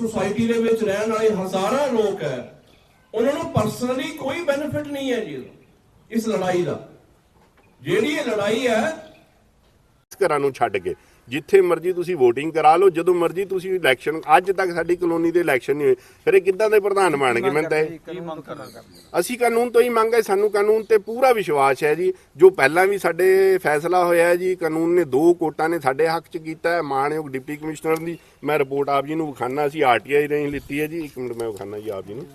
Society ਦੇ ਵਿੱਚ ਰਹਿਣ ਵਾਲੇ ਹਜ਼ਾਰਾਂ ਲੋਕ ਹੈ, ਉਹਨਾਂ ਨੂੰ ਪਰਸਨਲੀ ਕੋਈ ਬੈਨੀਫਿਟ ਨਹੀਂ ਹੈ ਜੀ ਇਸ ਲੜਾਈ ਦਾ। ਜਿਹੜੀ ਇਹ ਲੜਾਈ ਹੈ ਘਰਾਂ ਨੂੰ ਛੱਡ ਕੇ ਜਿੱਥੇ ਮਰਜ਼ੀ ਤੁਸੀਂ VOTING ਕਰਾ ਲਓ ਜਦੋਂ ਮਰਜ਼ੀ ਤੁਸੀਂ ਇਲੈਕਸ਼ਨ ਅੱਜ ਤੱਕ ਸਾਡੀ ਕਲੋਨੀ ਦੇ ਇਲੈਕਸ਼ਨ ਨਹੀਂ ਹੋਏ। ਫਿਰ ਇਹ ਕਿੱਦਾਂ ਦੇ ਪ੍ਰਧਾਨ ਬਣਨਗੇ? ਮੈਂ ਤਾਂ ਇਹ- ਅਸੀਂ ਕਾਨੂੰਨ ਤੋਂ ਹੀ ਮੰਗ ਹੈ ਸਾਨੂੰ ਕਾਨੂੰਨ ਤੇ ਪੂਰਾ ਵਿਸ਼ਵਾਸ ਹੈ ਜੀ। ਜੋ ਪਹਿਲਾਂ ਵੀ ਸਾਡੇ ਫੈਸਲਾ ਹੋਇਆ ਹੈ ਜੀ ਕਾਨੂੰਨ ਨੇ ਦੋ ਕੋਰਟਾਂ ਨੇ ਸਾਡੇ ਹੱਕ 'ਚ ਕੀਤਾ ਹੈ ਮਾਣਯੋਗ ਡਿਪਟੀ ਕਮਿਸ਼ਨਰ ਦੀ। ਮੈਂ ਰਿਪੋਰਟ ਆਪ ਜੀ ਨੂੰ ਵਿਖਾਣਾ ਅਸੀਂ ਆਰਟੀਆਈ ਰਾਹੀਂ ਲਿੱਤੀ ਹੈ ਜੀ। ਇੱਕ ਮਿੰਟ ਮੈਂ ਵਿਖਾਣਾ ਜੀ ਆਪ ਜੀ ਨੂੰ।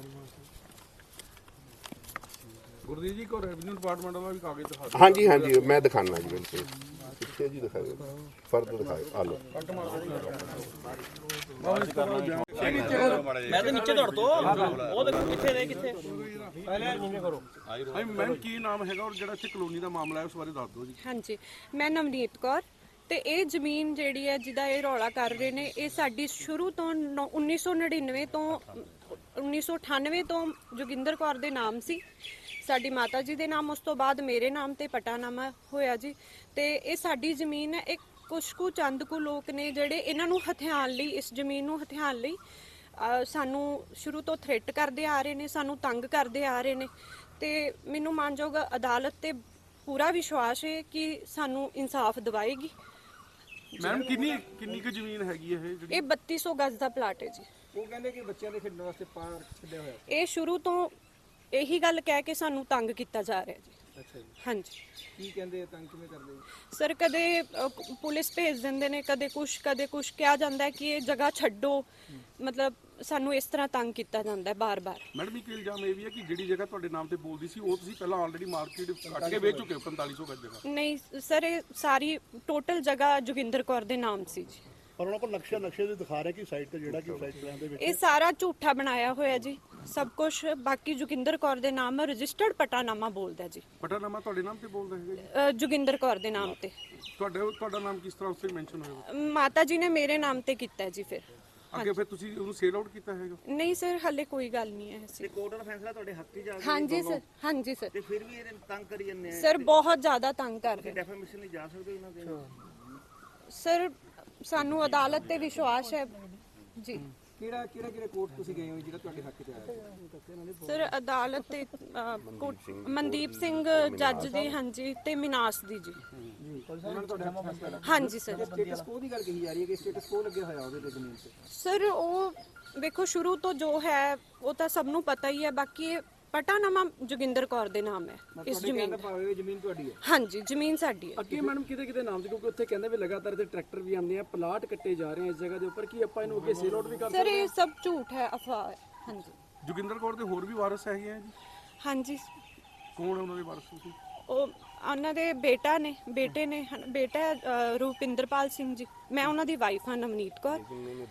ਗੁਰਦੀਪ ਜੀ ਕੋ ਰੈਵਨਿਊ ਡਿਪਾਰਟਮੈਂਟ ਦਾ ਵੀ ਕਾਗਜ਼ ਦਿਖਾ ਦਿਓ। ਹਾਂਜੀ ਹਾਂਜੀ ਮੈਂ ਦਿਖਾਣਾ ਜੀ ਬਿਲਕੁਲ ਪਿੱਛੇ ਜੀ ਦਿਖਾਓ ਫਰਦ ਦਿਖਾਓ ਆ ਮੈਂ ਤਾਂ ਨੀਚੇ ਦੌੜ ਤੋਂ ਉਹ ਦੇਖੋ ਕਿੱਥੇ ਨੇ ਕਿੱਥੇ ਹਾਂਜੀ। ਮੈਮ ਕੀ ਨਾਮ ਹੈਗਾ ਔਰ ਜਿਹੜਾ ਇੱਥੇ ਕਲੋਨੀ ਦਾ ਮਾਮਲਾ ਹੈ ਉਸ ਬਾਰੇ ਦੱਸ ਦਿਓ ਜੀ ਹਾਂਜੀ ਮੈਂ ਨਵਨੀਤ ਕੌਰ ਤੇ ਇਹ ਜ਼ਮੀਨ ਜਿਹੜੀ ਹੈ, ਜਿਹਦਾ ਇਹ ਰੌਲਾ ਕਰ ਰਹੇ ਨੇ, ਇਹ ਸਾਡੀ ਸ਼ੁਰੂ ਤੋਂ ਨੌ- 1999 ਤੋਂ 1998 ਤੋਂ ਜੋਗਿੰਦਰ ਕੌਰ ਦੇ ਨਾਮ ਸੀ। ਸਾਡੀ ਮਾਤਾ ਜੀ ਦੇ ਨਾਮ ਉਸ ਤੋਂ ਬਾਅਦ ਮੇਰੇ ਨਾਮ ਤੇ ਪਟਾਨਾਮਾ ਹੋਇਆ ਜੀ। ਤੇ ਇਹ ਸਾਡੀ ਜ਼ਮੀਨ ਹੈ ਇੱਕ ਕੁਛ ਕੁ ਚੰਦ ਕੁ ਲੋਕ ਨੇ ਜਿਹੜੇ ਇਹਨਾਂ ਨੂੰ ਹਥਿਆਣ ਲਈ ਇਸ ਜ਼ਮੀਨ ਨੂੰ ਹਥਿਆਣ ਲਈ ਸਾਨੂੰ ਸ਼ੁਰੂ ਤੋਂ ਥ੍ਰੈਟ ਕਰਦੇ ਆ ਰਹੇ ਨੇ ਸਾਨੂੰ ਤੰਗ ਕਰਦੇ ਆ ਰਹੇ ਨੇ। ਤੇ ਮੈਨੂੰ ਮਾਨਯੋਗ ਅਦਾਲਤ ਤੇ ਪੂਰਾ ਵਿਸ਼ਵਾਸ ਹੈ ਕਿ ਸਾਨੂੰ ਇਨਸਾਫ ਦਿਵਾਏਗੀ। ਮੈਮ ਕਿੰਨੀ ਕਿੰਨੀ ਕੁ ਜ਼ਮੀਨ ਹੈਗੀ ਇਹ ਜਿਹੜੀ? ਇਹ 3200 ਗਜ਼ ਦਾ ਪਲਾਟ ਹੈ ਜੀ। ਉਹ ਕਹਿੰਦੇ ਕਿ ਬੱਚਿਆਂ ਦੇ ਖੇਡਣ ਵਾਸਤੇ ਪਾਰਕ ਛੱਡਿਆ ਹੋਇਆ ਇਹ ਸ਼ੁਰੂ ਤੋਂ ਇਹੀ ਗੱਲ ਕਹਿ ਕੇ ਸਾਨੂੰ ਤੰਗ ਕੀਤਾ ਜਾ ਰਿਹਾ ਜੀ। ਅੱਛਾ ਜੀ। ਹਾਂਜੀ। ਕੀ ਕਹਿੰਦੇ ਆ, ਤੰਗ ਕਿਵੇਂ ਕਰਦੇ ਸਰ ਕਦੇ ਅ, ਪੁਲਿਸ ਭੇਜ ਦਿੰਦੇ ਨੇ ਕਦੇ ਕੁਛ ਕਦੇ ਕੁਛ। ਕਿਹਾ ਜਾਂਦਾ ਹੈ ਕਿ ਇਹ ਜਗ੍ਹਾ ਛੱਡੋ। ਮਤਲਬ ਸਾਨੂੰ ਇਸ ਤਰ੍ਹਾਂ ਤੰਗ ਕੀਤਾ ਜਾਂਦਾ ਹੈ ਬਾਰ-ਬਾਰ। ਮੈਡਮ ਇੱਕ ਇਲਜ਼ਾਮ ਇਹ ਵੀ ਹੈ ਕਿ ਜਿਹੜੀ ਜਗ੍ਹਾ ਤੁਹਾਡੇ ਨਾਮ ਤੇ ਬੋਲਦੀ ਸੀ ਉਹ ਤੁਸੀਂ ਪਹਿਲਾਂ ਆਲਰੇਡੀ ਮਾਰਕੀਟ ਕੱਟ ਕੇ ਵੇਚ ਚੁੱਕੇ ਹੋ 4500 ਗਜ ਜਗ੍ਹਾ। ਨਹੀਂ ਸਰ ਇਹ ਸਾਰੀ ਟੋਟਲ ਜਗ੍ਹਾ ਜੋਗਿੰਦਰ ਕੌਰ ਦੇ ਨਾਮ ਸੀ ਜੀ। ਪਰ ਉਹਨਾਂ ਕੋਲ ਨਕਸ਼ਾ ਨਕਸ਼ੇ ਦੇ ਦਿਖਾ ਰਿਹਾ ਕਿ ਸਾਈਟ ਤੇ ਜਿਹੜਾ ਕਿ ਸਾਈਟ ਪਲਾਨ ਦੇ ਵਿੱਚ ਇਹ ਸਾਰਾ ਝੂਠਾ ਬਣਾਇਆ ਹੋਇਆ ਜੀ। ਸਭ ਕੁਝ ਬਾਕੀ ਜੋਗਿੰਦਰ ਕੌਰ ਦੇ ਨਾਮ ਰਜਿਸਟਰਡ ਪਟਾਨਾਮਾ ਬੋਲਦਾ ਜੀ। ਪਟਾਨਾਮਾ ਤੁਹਾਡੇ ਨਾਮ ਤੇ ਬੋਲਦਾ ਹੈਗਾ ਜੀ? ਅ, ਜੋਗਿੰਦਰ ਕੌਰ ਦੇ ਨਾਮ ਤੇ। ਤੁਹਾਡੇ ਤੁਹਾਡਾ ਨਾਮ ਕਿਸ ਤਰ੍ਹਾਂ ਉੱਥੇ ਮੈਂਸ਼ਨ ਹੋਏਗਾ ਮਾਤਾ ਜੀ ਨੇ ਮੇਰੇ ਨਾਮ ਤੇ ਕੀਤਾ ਹੈ ਜੀ ਫਿਰ। ਅੱਗੇ ਫਿਰ ਤੁਸੀਂ ਉਹਨੂੰ ਸੇਲ ਆਊਟ ਕੀਤਾ ਹੈਗਾ? ਨਹੀਂ ਸਰ ਹੱਲੇ ਕੋਈ ਗੱਲ ਨਹੀਂ ਹੈ ਐਸੀ ਕੋਰਟ ਦਾ ਫੈਸਲਾ ਤੁਹਾਡੇ ਹੱਥ 'ਚ ਜਾ ਹਾਂਜੀ ਸਰ ਹਾਂਜੀ ਸਰ। ਤੇ ਫਿਰ ਵੀ ਇਹਦੇ ਤੰਗ ਕਰੀ ਜਾਂਦੇ ਆ? ਸਰ ਬਹੁਤ ਜ਼ਿਆਦਾ ਤੰਗ ਕਰ ਰਹੇ। ਡੈਫਾਮੇਸ਼ਨ ਨਹੀਂ ਜਾ ਸਕਦੇ ਉਹਨਾਂ ਦੇ? ਸਰ ਸਾਨੂੰ ਅਦਾਲਤ ਤੇ ਵਿਸ਼ਵਾਸ ਹੈ। ਜੀ। ਕਿਹੜਾ ਕਿਹੜਾ ਕਿਹੜਾ ਕੋਰਟ ਤੁਸੀਂ ਗਏ ਹੋ ਜਿਹੜਾ ਤੁਹਾਡੇ ਹੱਕ 'ਚ ਆਇਆ ਸਰ ਅਦਾਲਤ ਤੇ ਅ, ਕੋਟ- ਮਨਦੀਪ ਸਿੰਘ ਜੱਜ ਦੀ ਹਾਂਜੀ ਤੇ ਮਿਨਾਸ ਦੀ ਜੀ। ਜੀ ਉਹਨਾਂ ਨੇ ਤੁਹਾਡੇ ਹੱਕ 'ਚ ਫੈਸਲਾ ਹਾਂਜੀ ਸਰ। ਸਟੇਟਸ ਕੋ ਦੀ ਗੱਲ ਕਹੀ ਜਾ ਰਹੀ ਹੈ ਕਿ ਸਟੇਟਸ ਕੋ ਲੱਗਿਆ ਹੋਇਆ ਉਹਦੇ ਤੇ ਜ਼ਮੀਨ ਤੇ? ਸਰ ਉਹ ਵੇਖੋ ਸ਼ੁਰੂ ਤੋਂ ਜੋ ਹੈ ਉਹ ਤਾਂ ਸਭ ਨੂੰ ਪਤਾ ਹੀ ਹੈ ਬਾਕੀ ਇਹ ਪਟਾਨਾਮਾ ਜੋਗਿੰਦਰ ਕੌਰ ਦੇ ਨਾਮ ਹੈ ਇਸ ਜ਼ਮੀਨ ਦਾ ਦਾ। ਭਾਵ ਇਹ ਜ਼ਮੀਨ ਤੁਹਾਡੀ ਹੈ। ਹਾਂਜੀ ਜ਼ਮੀਨ ਸਾਡੀ ਹੈ। ਅੱਗੇ ਮੈਡਮ ਕਿਤੇ ਕਿਤੇ ਨਾਮ ਸੀ ਕਿਉਂਕਿ ਉੱਥੇ ਕਹਿੰਦੇ ਵੀ ਲਗਾਤਾਰ ਇੱਥੇ ਟਰੈਕਟਰ ਵੀ ਆਉਂਦੇ ਆ ਪਲਾਟ ਕੱਟੇ ਜਾ ਰਹੇ ਆ ਇਸ ਜਗ੍ਹਾ ਦੇ ਉੱਪਰ ਕੀ ਆਪਾਂ ਇਹਨੂੰ ਅੱਗੇ ਸੇਲ ਆਊਟ ਵੀ ਕਰ ਸਰ ਇਹ ਸਭ ਝੂਠ ਹੈ ਅਫਵਾਹ ਹੈ ਹਾਂਜੀ। ਜੋਗਿੰਦਰ ਕੌਰ ਦੇ ਹੋਰ ਵੀ ਵਾਰਸ ਹੈਗੇ ਆ ਜੀ? ਹਾਂਜੀ। ਕੌਣ ਹੈ ਉਹਨਾਂ ਦੇ ਵਾਰਸ ਤੁਸੀਂ? ਉਹ ਉਹਨਾਂ ਦੇ ਬੇਟਾ ਨੇ ਬੇਟੇ ਨੇ ਹਨ- ਬੇਟਾ ਹੈ, ਅ, ਰੂਪਿੰਦਰਪਾਲ ਸਿੰਘ ਜੀ। ਮੈਂ ਉਹਨਾਂ ਦੀ ਵਾਈਫ ਹਾਂ ਨਵਨੀਤ ਕੌਰ।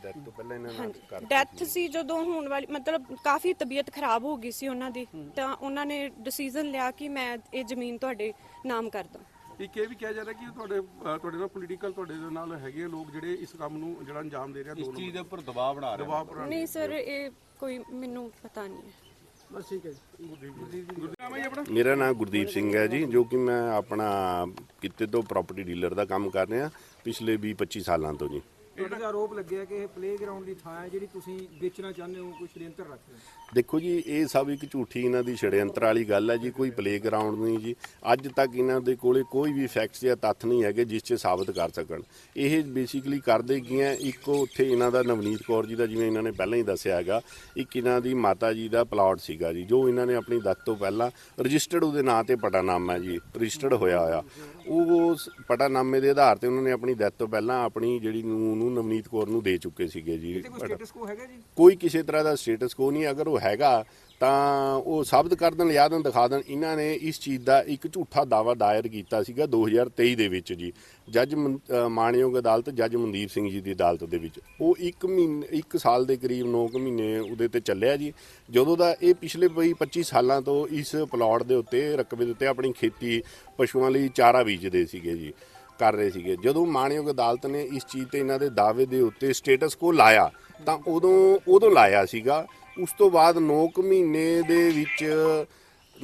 ਡੈਥ ਤੋਂ ਪਹਿਲਾਂ ਇਹਨਾਂ ਨੇ ਹਾਂਜੀ। ਡੈਥ ਸੀ ਜਦੋਂ ਹੋਣ ਵਾਲੀ ਮਤਲਬ ਕਾਫੀ ਤਬੀਅਤ ਖਰਾਬ ਹੋ ਗਈ ਸੀ ਉਹਨਾਂ ਦੀ। ਤਾਂ ਉਹਨਾਂ ਨੇ ਡਿਸੀਜਨ ਲਿਆ ਕਿ ਮੈਂ ਇਹ ਜ਼ਮੀਨ ਤੁਹਾਡੇ ਨਾਮ ਕਰ ਦਾਂ ਇੱਕ ਇਹ ਵੀ ਕਿਹਾ ਜਾ ਰਿਹਾ ਕਿ ਤੁਹਾਡੇ ਅਹ ਤੁਹਾਡੇ ਨਾਲ ਪੋਲੀਟੀਕਲ ਤੁਹਾਡੇ ਦੇ ਨਾਲ ਹੈਗੇ ਆ ਲੋਕ ਜਿਹੜੇ ਇਸ ਕੰਮ ਨੂੰ ਜਿਹੜਾ ਅੰਜਾਮ ਦੇ ਰਹੇ ਆ ਦੋ ਚੀਜ਼ ਦੇ ਉੱਪਰ ਦਬਾਅ ਬਣਾ ਰਹੇ ਦਬਾਅ ਬਣਾ ਨਹੀਂ ਸਰ ਇਹ ਕੋਈ ਮੈਨੂੰ ਪਤਾ ਨਹੀਂ ਹੈ। ਬਸ ਠੀਕ ਹੈ ਜੀ। ਮੇਰਾ ਨਾਮ ਗੁਰਦੀਪ ਸਿੰਘ ਹੈ ਜੀ, ਜੋ ਕਿ ਮੈਂ ਆਪਣਾ ਕਿਤੇ ਤੋਂ ਪ੍ਰਾਪਰਟੀ ਡੀਲਰ ਦਾ ਕੰਮ ਕਰ ਰਿਹਾ ਪਿਛਲੇ 20 25 ਸਾਲਾਂ ਤੋਂ ਜੀ। ਤੁਹਾਡੇ ਦਾ ਆਰੋਪ ਲੱਗਿਆ ਕਿ ਇਹ ਪਲੇਗਰਾਉਂਡ ਦੀ ਥਾਂ ਹੈ ਜਿਹੜੀ ਤੁਸੀਂ ਵੇਚਣਾ ਚਾਹੁੰਦੇ ਹੋ ਕੋਈ ਸ਼੍ਰੀਅੰਤਰ ਰੱਖ ਰਹੇ ਹੋ? ਦੇਖੋ ਜੀ ਇਹ ਸਭ ਇੱਕ ਝੂਠੀ ਇਹਨਾਂ ਦੀ ਛੜਯੰਤਰ ਵਾਲੀ ਗੱਲ ਹੈ ਜੀ ਕੋਈ ਪਲੇਗਰਾਉਂਡ ਨਹੀਂ ਜੀ। ਅੱਜ ਤੱਕ ਇਹਨਾਂ ਦੇ ਕੋਲੇ ਕੋਈ ਵੀ ਫੈਕਟਸ ਜਾਂ ਤੱਥ ਨਹੀਂ ਹੈਗੇ ਜਿਸ 'ਚ ਸਾਬਤ ਕਰ ਸਕਣ। ਇਹ ਬੇਸਿਕਲੀ ਕਰਦੇ ਕੀ ਹੈ ਇੱਕ ਉੱਥੇ ਇਹਨਾਂ ਦਾ ਨਵਨੀਤ ਕੌਰ ਜੀ ਦਾ ਜਿਵੇਂ ਇਹਨਾਂ ਨੇ ਪਹਿਲਾਂ ਹੀ ਦੱਸਿਆ ਹੈਗਾ ਇੱਕ ਇਹਨਾਂ ਦੀ ਮਾਤਾ ਜੀ ਦਾ ਪਲਾਟ ਸੀਗਾ ਜੀ ਜੋ ਇਹਨਾਂ ਨੇ ਆਪਣੀ ਦੱਤ ਤੋਂ ਪਹਿਲਾਂ ਰਜਿਸਟਰਡ ਉਹਦੇ ਨਾਂ ਤੇ ਪਟਾਨਾਮਾ ਹੈ ਜੀ ਰਜਿਸਟਰਡ ਹੋਇਆ ਹੋਇਆ। ਉਹ ਪਟਾਨਾਮੇ ਦੇ ਆਧਾਰ ਤੇ ਉਹਨਾਂ ਨੇ ਆਪਣੀ ਡੈਥ ਤੋਂ ਪਹਿਲਾਂ ਆਪਣੀ ਜਿਹੜੀ ਨੂੰ ਨੂੰ ਨਵਨੀਤ ਕੌਰ ਨੂੰ ਦੇ ਚੁੱਕੇ ਸੀਗੇ ਜੀ। ਕੋਈ ਕਿਸੇ ਤਰ੍ਹਾਂ ਦਾ ਸਟੇਟਸ ਕੋ ਨਹੀਂ ਅਗਰ ਉਹ ਹੈਗਾ ਤਾਂ ਉਹ ਸਾਬਤ ਕਰ ਦੇਣ, ਲਿਆ ਦੇਣ, ਦਿਖਾ ਦੇਣ। ਇਹਨਾਂ ਨੇ ਇਸ ਚੀਜ਼ ਦਾ ਇੱਕ ਝੂਠਾ ਦਾਵਾ ਦਾਇਰ ਕੀਤਾ ਸੀਗਾ 2023 ਦੇ ਵਿੱਚ ਜੀ। ਜੱਜ ਮਨ- ਮਾਣਯੋਗ ਅਦਾਲਤ ਜੱਜ ਮਨਦੀਪ ਸਿੰਘ ਜੀ ਦੀ ਅਦਾਲਤ ਦੇ ਵਿੱਚ। ਉਹ 1 ਮਹੀਨੇ 1 ਸਾਲ ਦੇ ਕਰੀਬ 9 ਮਹੀਨੇ ਉਹਦੇ ਤੇ ਚੱਲਿਆ ਜੀ। ਜਦੋਂ ਦਾ ਇਹ ਪਿਛਲੇ ਬਈ 25 ਸਾਲਾਂ ਤੋਂ ਇਸ ਪਲਾਟ ਦੇ ਉੱਤੇ, ਰਕਬੇ ਦੇ ਉੱਤੇ ਆਪਣੀ ਖੇਤੀ ਪਸ਼ੂਆਂ ਲਈ ਚਾਰਾ ਬੀਜਦੇ ਸੀਗੇ ਜੀ, ਕਰ ਰਹੇ ਸੀਗੇ। ਜਦੋਂ ਮਾਣਯੋਗ ਅਦਾਲਤ ਨੇ ਇਸ ਚੀਜ਼ ਤੇ ਇਹਨਾਂ ਦੇ ਦਾਅਵੇ ਦੇ ਉੱਤੇ ਸਟੇਟਸ ਕੋ ਲਾਇਆ, ਤਾਂ ਉਦੋਂ ਉਦੋਂ ਲਾਇਆ ਸੀਗਾ ਉਸ ਤੋਂ ਬਾਅਦ 9 ਮਹੀਨੇ ਦੇ ਵਿੱਚ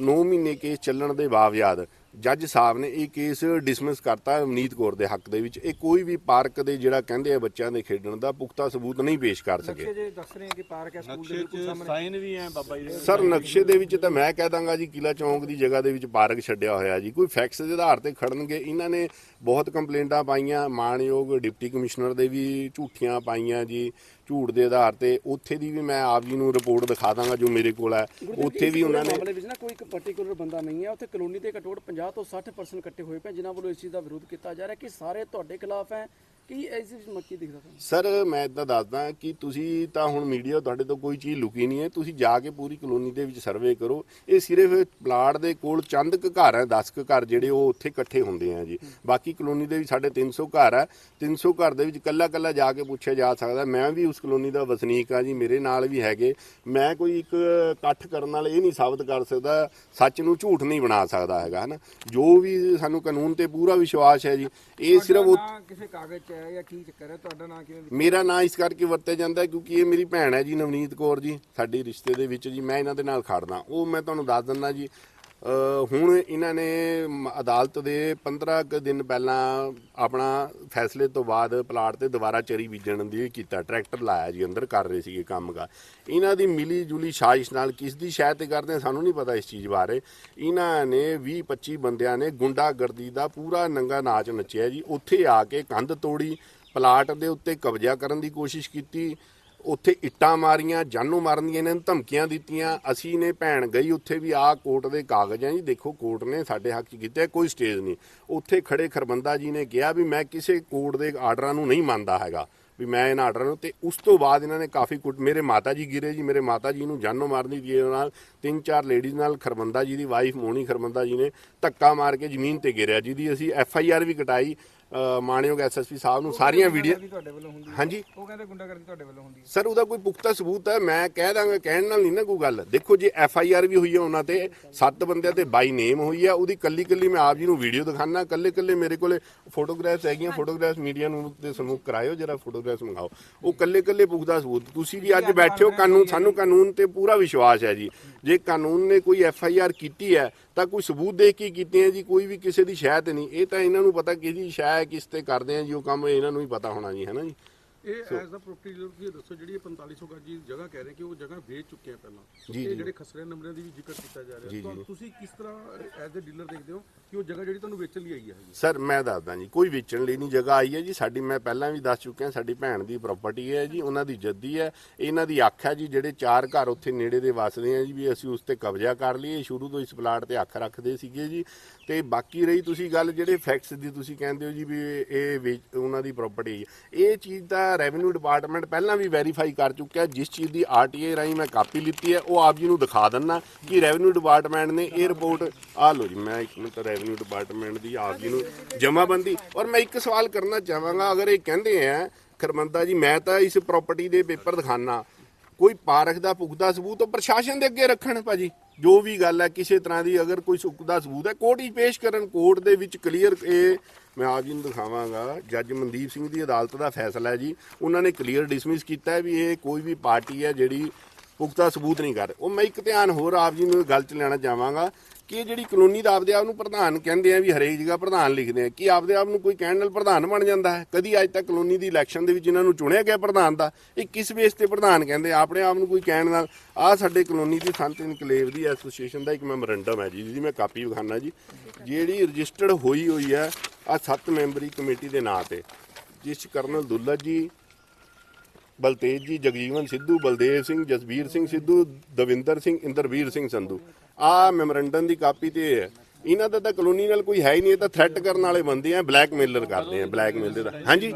9 ਮਹੀਨੇ ਕੇਸ ਚੱਲਣ ਦੇ ਬਾਵਜੂਦ ਜੱਜ ਸਾਹਿਬ ਨੇ ਇਹ ਕੇਸ ਡਿਸਮਿਸ ਕਰਤਾ ਅਵਨੀਤ ਕੌਰ ਦੇ ਹੱਕ ਦੇ ਵਿੱਚ। ਇਹ ਕੋਈ ਵੀ ਪਾਰਕ ਦੇ ਜਿਹੜਾ ਕਹਿੰਦੇ ਆ ਬੱਚਿਆਂ ਦੇ ਖੇਡਣ ਦਾ ਪੁਖਤਾ ਸਬੂਤ ਨਹੀਂ ਪੇਸ਼ ਕਰ ਸਕੇ। ਜੇ ਦੱਸ ਰਹੇ ਕਿ ਪਾਰਕ ਹੈ ਸਕੂਲ ਦੇ ਨਕਸ਼ੇ 'ਚ ਸਾਈਨ ਵੀ ਹੈ ਬਾਬਾ ਜੀ ਦੇ। ਸਰ ਨਕਸ਼ੇ ਦੇ ਵਿੱਚ ਤਾਂ ਮੈਂ ਕਹਿ ਦਾਂਗਾ ਜੀ ਕਿਲਾ ਚੌਂਕ ਦੀ ਜਗ੍ਹਾ ਦੇ ਵਿੱਚ ਪਾਰਕ ਛੱਡਿਆ ਹੋਇਆ ਜੀ। ਕੋਈ ਫੈਕਟਸ ਦੇ ਆਧਾਰ ਤੇ ਖੜਨਗੇ ਇਹਨਾਂ ਨੇ ਬਹੁਤ ਕੰਪਲੇਂਟਾਂ ਪਾਈਆਂ ਮਾਨਯੋਗ ਡਿਪਟੀ ਕਮਿਸ਼ਨਰ ਦੇ ਵੀ ਝੂਠੀਆਂ ਪਾਈਆਂ ਜੀ। ਝੂਠ ਦੇ ਆਧਾਰ ਤੇ ਉੱਥੇ ਦੀ ਵੀ ਮੈਂ ਆਪ ਜੀ ਨੂੰ ਰਿਪੋਰਟ ਦਿਖਾ ਦਾਂਗਾ ਜੋ ਮੇਰੇ ਕੋਲ ਹੈ। ਉੱਥੇ ਵੀ ਉਹਨਾਂ ਨੇ ਮਾਮਲੇ ਵਿੱਚ ਨਾ ਕੋਈ ਇੱਕ ਪਾਰਟਿਕੂਲਰ ਬੰਦਾ ਨਹੀਂ ਹੈ। ਉੱਥੇ ਕਲੋਨੀ ਦੇ ਘੱਟੋ ਘੱਟ 50 ਤੋਂ 60% ਇਕੱਠੇ ਹੋਏ ਪਏ ਜਿਨ੍ਹਾਂ ਵੱਲੋਂ ਇਸ ਚੀਜ਼ ਦਾ ਵਿਰੋਧ ਕੀਤਾ ਜਾ ਰਿਹਾ ਕਿ ਸਾਰੇ ਤੁਹਾਡੇ ਖਿਲਾਫ ਹੈ। ਕੀ ਵਿੱਚ ਮੱਕੀ ਦਿਖਦਾ ਤੁਹਾਨੂੰ? ਸਰ ਮੈਂ ਇਦਾਂ ਦੱਸਦਾ ਕਿ ਤੁਸੀਂ ਤਾਂ ਹੁਣ ਮੀਡੀਆ ਤੁਹਾਡੇ ਤੋਂ ਕੋਈ ਚੀਜ਼ ਲੁਕੀ ਨਹੀਂ ਹੈ। ਤੁਸੀਂ ਜਾ ਕੇ ਪੂਰੀ ਕਲੋਨੀ ਦੇ ਵਿੱਚ ਸਰਵੇ ਕਰੋ। ਇਹ ਸਿਰਫ ਪਲਾਟ ਦੇ ਕੋਲ ਚੰਦ ਕੁ ਘਰ ਹੈ 10 ਕੁ ਘਰ ਜਿਹੜੇ ਉਹ ਉੱਥੇ ਇਕੱਠੇ ਹੁੰਦੇ ਆ ਜੀ। ਬਾਕੀ ਕਲੋਨੀ ਦੇ ਵਿੱਚ ਸਾਡੇ 300 ਘਰ ਹੈ। 300 ਘਰ ਦੇ ਵਿੱਚ ਕੱਲਾ ਕੱਲਾ ਜਾ ਕੇ ਪੁੱਛਿਆ ਜਾ ਸਕਦਾ। ਮੈਂ ਵੀ ਉਸ ਕਲੋਨੀ ਦਾ ਵਸਨੀਕ ਆ ਜੀ ਮੇਰੇ ਨਾਲ ਵੀ ਹੈਗੇ। ਮੈਂ ਕੋਈ ਇੱਕ ਇਕੱਠ ਕਰਨ ਨਾਲ ਇਹ ਨਹੀਂ ਸਾਬਤ ਕਰ ਸਕਦਾ ਸੱਚ ਨੂੰ ਝੂਠ ਨਹੀਂ ਬਣਾ ਸਕਦਾ ਹੈਗਾ ਹਨਾ। ਜੋ ਵੀ ਸਾਨੂੰ ਕਾਨੂੰਨ ਤੇ ਪੂਰਾ ਵਿਸ਼ਵਾਸ ਹੈ ਜੀ ਇਹ ਸਿਰਫ ਕਿਸੇ ਕਾਗਜ਼ 'ਚ ਹੈ ਜਾਂ ਕੀ ਚੱਕਰ ਹੈ? ਤੁਹਾਡਾ ਨਾਂ ਕਿਵੇਂ ਮੇਰਾ ਨਾਂ ਇਸ ਕਰਕੇ ਵਰਤਿਆ ਜਾਂਦਾ ਹੈ ਕਿਉਂਕਿ ਇਹ ਮੇਰੀ ਭੈਣ ਹੈ ਜੀ ਨਵਨੀਤ ਕੌਰ ਜੀ, ਸਾਡੀ ਰਿਸ਼ਤੇ ਦੇ ਵਿੱਚ ਜੀ, ਮੈਂ ਇਹਨਾਂ ਦੇ ਨਾਲ ਖੜਦਾ। ਉਹ ਮੈਂ ਤੁਹਾਨੂੰ ਦੱਸ ਦਿੰਦਾ ਜੀ ਹੁਣ ਇਹਨਾਂ ਨੇ ਮ- ਅਦਾਲਤ ਦੇ 15 ਕੁ ਦਿਨ ਪਹਿਲਾਂ ਆਪਣਾ ਫੈਸਲੇ ਤੋਂ ਬਾਅਦ ਪਲਾਟ ਤੇ ਦੁਬਾਰਾ ਚਰੀ ਬੀਜਣ ਦੀ ਕੀਤਾ ਟਰੈਕਟਰ ਲਾਇਆ ਜੀ ਅੰਦਰ ਕਰ ਰਹੇ ਸੀਗੇ ਕੰਮ ਕਾ। ਇਹਨਾਂ ਦੀ ਮਿਲੀ ਜੁਲੀ ਸਾਜ਼ਿਸ਼ ਨਾਲ ਕਿਸ ਦੀ ਸ਼ਾਇਦ ਤੇ ਕਰਦੇ ਆ, ਸਾਨੂੰ ਨਹੀਂ ਪਤਾ ਇਸ ਚੀਜ਼ ਬਾਰੇ। ਇਹਨਾਂ ਨੇ 20 25 ਬੰਦਿਆਂ ਨੇ ਗੁੰਡਾਗਰਦੀ ਦਾ ਪੂਰਾ ਨੰਗਾ ਨਾਚ ਨੱਚਿਆ ਜੀ। ਉੱਥੇ ਆ ਕੇ ਕੰਧ ਤੋੜੀ ਪਲਾਟ ਦੇ ਉੱਤੇ ਕਬਜ਼ਾ ਕਰਨ ਦੀ ਕੋਸ਼ਿਸ਼ ਕੀਤੀ। ਉੱਥੇ ਇੱਟਾਂ ਮਾਰੀਆਂ, ਜਾਨੋਂ ਮਾਰਨ ਦੀਆਂ ਇਹਨਾਂ ਨੂੰ ਧਮਕੀਆਂ ਦਿੱਤੀਆਂ। ਅਸੀਂ ਨੇ ਭੈਣ ਗਈ ਉੱਥੇ ਵੀ ਆਹ ਕੋਰਟ ਦੇ ਕਾਗਜ਼ ਆ ਜੀ। ਦੇਖੋ, ਕੋਰਟ ਨੇ ਸਾਡੇ ਹੱਕ 'ਚ ਕੀਤਾ ਕੋਈ ਸਟੇਜ ਨਹੀਂ। ਉੱਥੇ ਖੜੇ ਖਰਬੰਦਾ ਜੀ ਨੇ ਕਿਹਾ ਵੀ ਮੈਂ ਕਿਸੇ ਕੋਰਟ ਦੇ ਆਰਡਰਾਂ ਨੂੰ ਨਹੀਂ ਮੰਨਦਾ ਹੈਗਾ, ਵੀ ਮੈਂ ਇਹਨਾਂ ਆਰਡਰਾਂ ਨੂੰ ਤੇ ਉਸ ਤੋਂ ਬਾਅਦ ਇਹਨਾਂ ਨੇ ਕਾਫੀ ਕੁੱਟ ਮੇਰੇ ਮਾਤਾ ਜੀ ਗਿਰੇ ਜੀ, ਮੇਰੇ ਮਾਤਾ ਜੀ ਨੂੰ ਜਾਨੋਂ ਮਾਰਨ ਦੀ ਦੇ ਨਾਲ ਤਿੰਨ ਚਾਰ ਲੇਡੀਜ਼ ਨਾਲ, ਖਰਬੰਦਾ ਜੀ ਦੀ ਵਾਈਫ ਮੋਣੀ ਖਰਬੰਦਾ ਜੀ ਨੇ ਧੱਕਾ ਮਾਰ ਕੇ ਜ਼ਮੀਨ ਤੇ ਗਿਰਿਆ, ਜਿਹਦੀ ਅਸੀਂ ਐਫ ਆਈ ਆਰ ਵੀ ਕਟਾਈ। ਅ, ਮਾਣਯੋਗ ਐਸਐਸਪੀ ਸਾਹਿਬ ਨੂੰ ਸਾਰੀਆਂ ਵੀਡੀਓ ਤੁਹਾਡੇ ਵੱਲੋਂ ਹੁੰਦੀ ਹਾਂਜੀ। ਉਹ ਕਹਿੰਦੇ ਗੁੰਡਾਗਰਦੀ ਤੁਹਾਡੇ ਵੱਲੋਂ ਹੁੰਦੀ ਸਰ ਉਹਦਾ ਕੋਈ ਪੁਖਤਾ ਸਬੂਤ ਹੈ ਮੈਂ ਕਹਿ ਦਾਂਗਾ ਕਹਿਣ ਨਾਲ ਨਹੀਂ ਨਾ ਕੋਈ ਗੱਲ। ਦੇਖੋ ਜੇ ਐਫ ਆਈ ਆਰ ਵੀ ਹੋਈ ਹੈ ਉਹਨਾਂ ਤੇ ਸੱਤ ਬੰਦਿਆਂ ਤੇ ਬਾਈ ਨੇਮ ਹੋਈ ਹੈ ਉਹਦੀ ਕੱਲੀ ਕੱਲੀ ਮੈਂ ਆਪ ਜੀ ਨੂੰ ਵੀਡੀਓ ਦਿਖਾਣਾ ਕੱਲੇ ਕੱਲੇ ਮੇਰੇ ਕੋਲੇ ਫੋਟੋਗ੍ਰਾਫਸ ਹੈਗੀਆਂ ਫੋਟੋਗ੍ਰਾਫਸ ਮੀਡੀਆ ਨੂੰ ਤੇ ਸਮੂਹ ਕਰਾਇਓ ਜਰਾ ਫੋਟੋਗ੍ਰਾਫਸ ਮੰਗਾਓ। ਉਹ ਕੱਲੇ ਕੱਲੇ ਪੁਖਤਾ ਸਬੂਤ ਤੁਸੀਂ ਵੀ ਅੱਜ ਬੈਠੇ ਹੋ ਕਾਨੂੰਨ ਸਾਨੂੰ ਕਾਨੂੰਨ ਤੇ ਪੂਰਾ ਵਿਸ਼ਵਾਸ ਹੈ ਜੀ। ਜੇ ਕਾਨੂੰਨ ਨੇ ਕੋਈ ਐਫ ਆਈ ਆਰ ਕੀਤੀ ਹੈ ਤਾਂ ਕੋਈ ਸਬੂਤ ਦੇਖ ਕੇ ਕੀਤੀ ਹੈ ਜੀ ਕੋਈ ਵੀ ਕਿਸੇ ਦੀ ਸ਼ਾਇਦ ਨਹੀਂ। ਇਹ ਤਾਂ ਇਹਨਾਂ ਨੂੰ ਪਤਾ ਕਿਹਦੀ ਸ਼ਾਇਦ ਕਿਸ ਤੇ ਕਰਦੇ ਆ ਜੀ ਉਹ ਕੰਮ ਇਹਨਾਂ ਨੂੰ ਹੀ ਪਤਾ ਹੋਣਾ ਜੀ, ਹੈ ਨਾ ਜੀ? ਇਹ ਐਜ਼ ਦਾ ਪ੍ਰੋਪਰਟੀ ਡੀਲਰ ਤੁਸੀਂ ਦੱਸੋ ਜਿਹੜੀ ਇਹ 4500 ਗਜ ਦੀ ਜਗ੍ਹਾ ਕਹਿ ਰਹੇ ਕਿ ਉਹ ਜਗ੍ਹਾ ਵੇਚ ਚੁੱਕੇ ਆ ਪਹਿਲਾਂ। ਜੀ, ਜੀ। ਜਿਹੜੇ ਖਸਰੇ ਨੰਬਰਾਂ ਦੀ ਵੀ ਜ਼ਿਕਰ ਕੀਤਾ ਜਾ ਜੀ, ਰਿਹਾ। ਜੀ। ਤਾਂ ਤੁਸੀਂ ਕਿਸ ਤਰ੍ਹਾਂ ਐਜ਼ ਅ ਡੀਲਰ ਦੇਖਦੇ ਹੋ ਕਿ ਉਹ ਜਗ੍ਹਾ ਜਿਹੜੀ ਤੁਹਾਨੂੰ ਵੇਚਣ ਲਈ ਆਈ ਹੈ? ਜੀ ਸਰ ਮੈਂ ਦੱਸਦਾ ਜੀ ਕੋਈ ਵੇਚਣ ਲਈ ਨਹੀਂ ਜਗ੍ਹਾ ਆਈ ਹੈ ਜੀ। ਸਾਡੀ ਮੈਂ ਪਹਿਲਾਂ ਵੀ ਦੱਸ ਚੁੱਕਿਆ ਸਾਡੀ ਭੈਣ ਦੀ ਪ੍ਰਾਪਰਟੀ ਹੈ ਜੀ ਉਹਨਾਂ ਦੀ ਜੱਦੀ ਹੈ ਇਹਨਾਂ ਦੀ ਅੱਖ ਹੈ ਜੀ ਜਿਹੜੇ ਚਾਰ ਘਰ ਉੱਥੇ ਨੇੜੇ ਦੇ ਵਸਦੇ ਆ ਜੀ ਵੀ ਅਸੀਂ ਉਸ ਤੇ ਕਬਜ਼ਾ ਕਰ ਲਈਏ। ਸ਼ੁਰੂ ਤੋਂ ਇਸ ਪਲਾਟ ਤੇ ਅੱਖ ਰੱਖਦੇ ਸੀਗੇ ਜੀ। ਤੇ ਬਾਕੀ ਰਹੀ ਤੁਸੀਂ ਗੱਲ ਜਿਹੜੇ ਫੈਕਟਸ ਦੀ ਤੁਸੀਂ ਕਹਿੰਦੇ ਹੋ ਜੀ ਵੀ ਇਹ ਵੇਚ- ਉਹਨਾਂ ਦੀ ਪ੍ਰਾਪਰਟੀ ਹੈ ਇਹ ਚੀਜ਼ ਦਾ ਰੈਵਨਿਊ ਡਿਪਾਰਟਮੈਂਟ ਪਹਿਲਾਂ ਵੀ ਵੈਰੀਫਾਈ ਕਰ ਚੁੱਕਿਆ, ਜਿਸ ਚੀਜ਼ ਦੀ ਆਰਟੀਏ ਰਾਹੀਂ ਮੈਂ ਕਾਪੀ ਲਿੱਤੀ ਹੈ, ਉਹ ਆਪ ਜੀ ਨੂੰ ਦਿਖਾ ਦਿੰਨਾ ਕਿ ਰੈਵਨਿਊ ਡਿਪਾਰਟਮੈਂਟ ਨੇ ਇਹ ਰਿਪੋਰਟ ਆ ਲਓ ਜੀ, ਮੈਂ ਇੱਕ ਮਿੰਟ ਰੈਵਨਿਊ ਡਿਪਾਰਟਮੈਂਟ ਦੀ ਆਪ ਜੀ ਨੂੰ ਜਮਾਬੰਦੀ, ਔਰ ਮੈਂ ਇੱਕ ਸਵਾਲ ਕਰਨਾ ਚਾਹਾਂਗਾ, ਅਗਰ ਇਹ ਕਹਿੰਦੇ ਆ, ਖਰਮੰਦਾ ਜੀ, ਮੈਂ ਤਾਂ ਇਸ ਪ੍ਰਾਪਰਟੀ ਦੇ ਪੇਪਰ ਦਿਖਾਣਾ ਕੋਈ ਪਾਰਕ ਦਾ ਪੁਖਤਾ ਸਬੂਤ ਉਹ ਪ੍ਰਸ਼ਾਸਨ ਦੇ ਅੱਗੇ ਰੱਖਣ, ਭਾਜੀ? ਜੋ ਵੀ ਗੱਲ ਹੈ, ਕਿਸੇ ਤਰ੍ਹਾਂ ਦੀ ਅਗਰ ਕੋਈ ਪੁਖਤਾ ਸਬੂਤ ਹੈ, ਕੋਰਟ ਹੀ ਪੇਸ਼ ਕਰਨ, ਕੋਰਟ ਦੇ ਵਿੱਚ ਕਲੀਅਰ ਇਹ ਮੈਂ ਆਪ ਜੀ ਨੂੰ ਦਿਖਾਵਾਂਗਾ, ਜੱਜ ਮਨਦੀਪ ਸਿੰਘ ਦੀ ਅਦਾਲਤ ਦਾ ਫੈਸਲਾ ਹੈ ਜੀ। ਉਹਨਾਂ ਨੇ ਕਲੀਅਰ ਡਿਸਮਿਸ ਕੀਤਾ ਹੈ ਵੀ ਇਹ ਕੋਈ ਵੀ ਪਾਰਟੀ ਹੈ ਜਿਹੜੀ ਪੁਖਤਾ ਸਬੂਤ ਨਹੀਂ ਕਰ ਉਹ ਮੈਂ ਇੱਕ ਧਿਆਨ ਹੋਰ ਆਪ ਜੀ ਨੂੰ ਗੱਲ ਚ ਲੈਣਾ ਚਾਹਾਂਗਾ ਕਿ ਇਹ ਜਿਹੜੀ ਕਲੋਨੀ ਦਾ ਆਪਦੇ ਆਪ ਨੂੰ ਪ੍ਰਧਾਨ ਕਹਿੰਦੇ ਆ ਵੀ ਹਰੇਕ ਜਗ੍ਹਾ ਪ੍ਰਧਾਨ ਲਿਖਦੇ ਆ, ਕਿ ਆਪਦੇ ਆਪ ਨੂੰ ਕੋਈ ਕਹਿਣ ਨਾਲ ਪ੍ਰਧਾਨ ਬਣ ਜਾਂਦਾ ਹੈ? ਕਦੀ ਅੱਜ ਤੱਕ ਕਲੋਨੀ ਦੀ ਇਲੈਕਸ਼ਨ ਦੇ ਵਿੱਚ ਇਹਨਾਂ ਨੂੰ ਚੁਣਿਆ ਗਿਆ ਪ੍ਰਧਾਨ ਦਾ? ਇਹ ਕਿਸ ਬੇਸ ਤੇ ਪ੍ਰਧਾਨ ਕਹਿੰਦੇ ਆਪਣੇ ਆਪ ਨੂੰ ਕੋਈ ਕਹਿਣ ਨਾਲ ਆ ਸਾਡੇ ਕਲੋਨੀ ਦੀ ਸੰਤ ਇਨਕਲੇਵ ਦੀ ਐਸੋਸੀਏਸ਼ਨ ਦਾ ਇੱਕ ਮੈਮੋਰੰਡਮ ਹੈ ਜੀ, ਜਿਹਦੀ ਮੈਂ ਕਾਪੀ ਵਿਖਾਣਾ ਜੀ। ਜਿਹੜੀ ਰਜਿਸਟਰਡ ਹੋਈ ਹੋਈ ਹੈ ਆ ਸੱਤ ਮੈਂਬਰੀ ਕਮੇਟੀ ਦੇ ਨਾਂ ਤੇ, ਜਿਸ 'ਚ ਕਰਨਲ ਦੁੱਲਾ ਜੀ ਬਲਤੇਜ ਜੀ, ਜਗਜੀਵਨ ਸਿੱਧੂ, ਬਲਦੇਵ ਸਿੰਘ ਜਸਬੀਰ ਸਿੰਘ ਸਿੱਧੂ, ਦਵਿੰਦਰ ਸਿੰਘ, ਇੰਦਰਵੀਰ ਸਿੰਘ ਸੰਧੂ। ਆ ਮੈਮੋਰੰਡਮ ਦੀ ਕਾਪੀ ਤੇ ਇਹ ਹੈ। ਇਹਨਾਂ ਦਾ ਤਾਂ ਕਲੋਨੀ ਨਾਲ ਕੋਈ ਹੈ ਹੀ ਨਹੀਂ, ਇਹ ਤਾਂ ਥ੍ਰੈਟ ਕਰਨ ਵਾਲੇ ਬੰਦੇ ਆ ਬਲੈਕਮੇਲਰ ਕਰਦੇ ਆ ਬਲੈਕਮੇਲ ਦਾ। ਹਾਂਜੀ?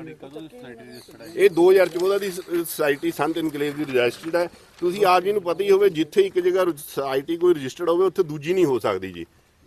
ਇਹ 2014 ਦੀ ਸੋਸਾਇਟੀ ਸੰਤ ਇਨਕਲੇਵ ਦੀ ਰਜਿਸਟਰਡ ਹੈ। ਤੁਸੀਂ ਆਪ ਜੀ ਨੂੰ ਪਤਾ ਹੀ ਹੋਵੇ, ਜਿੱਥੇ ਇੱਕ ਜਗ੍ਹਾ ਸੁਸਾਇਟੀ ਕੋਈ ਰਜਿਸਟਰਡ ਹੋਵੇ, ਉੱਥੇ ਦੂਜੀ ਨਹੀਂ ਹੋ ਸਕਦੀ ਜੀ।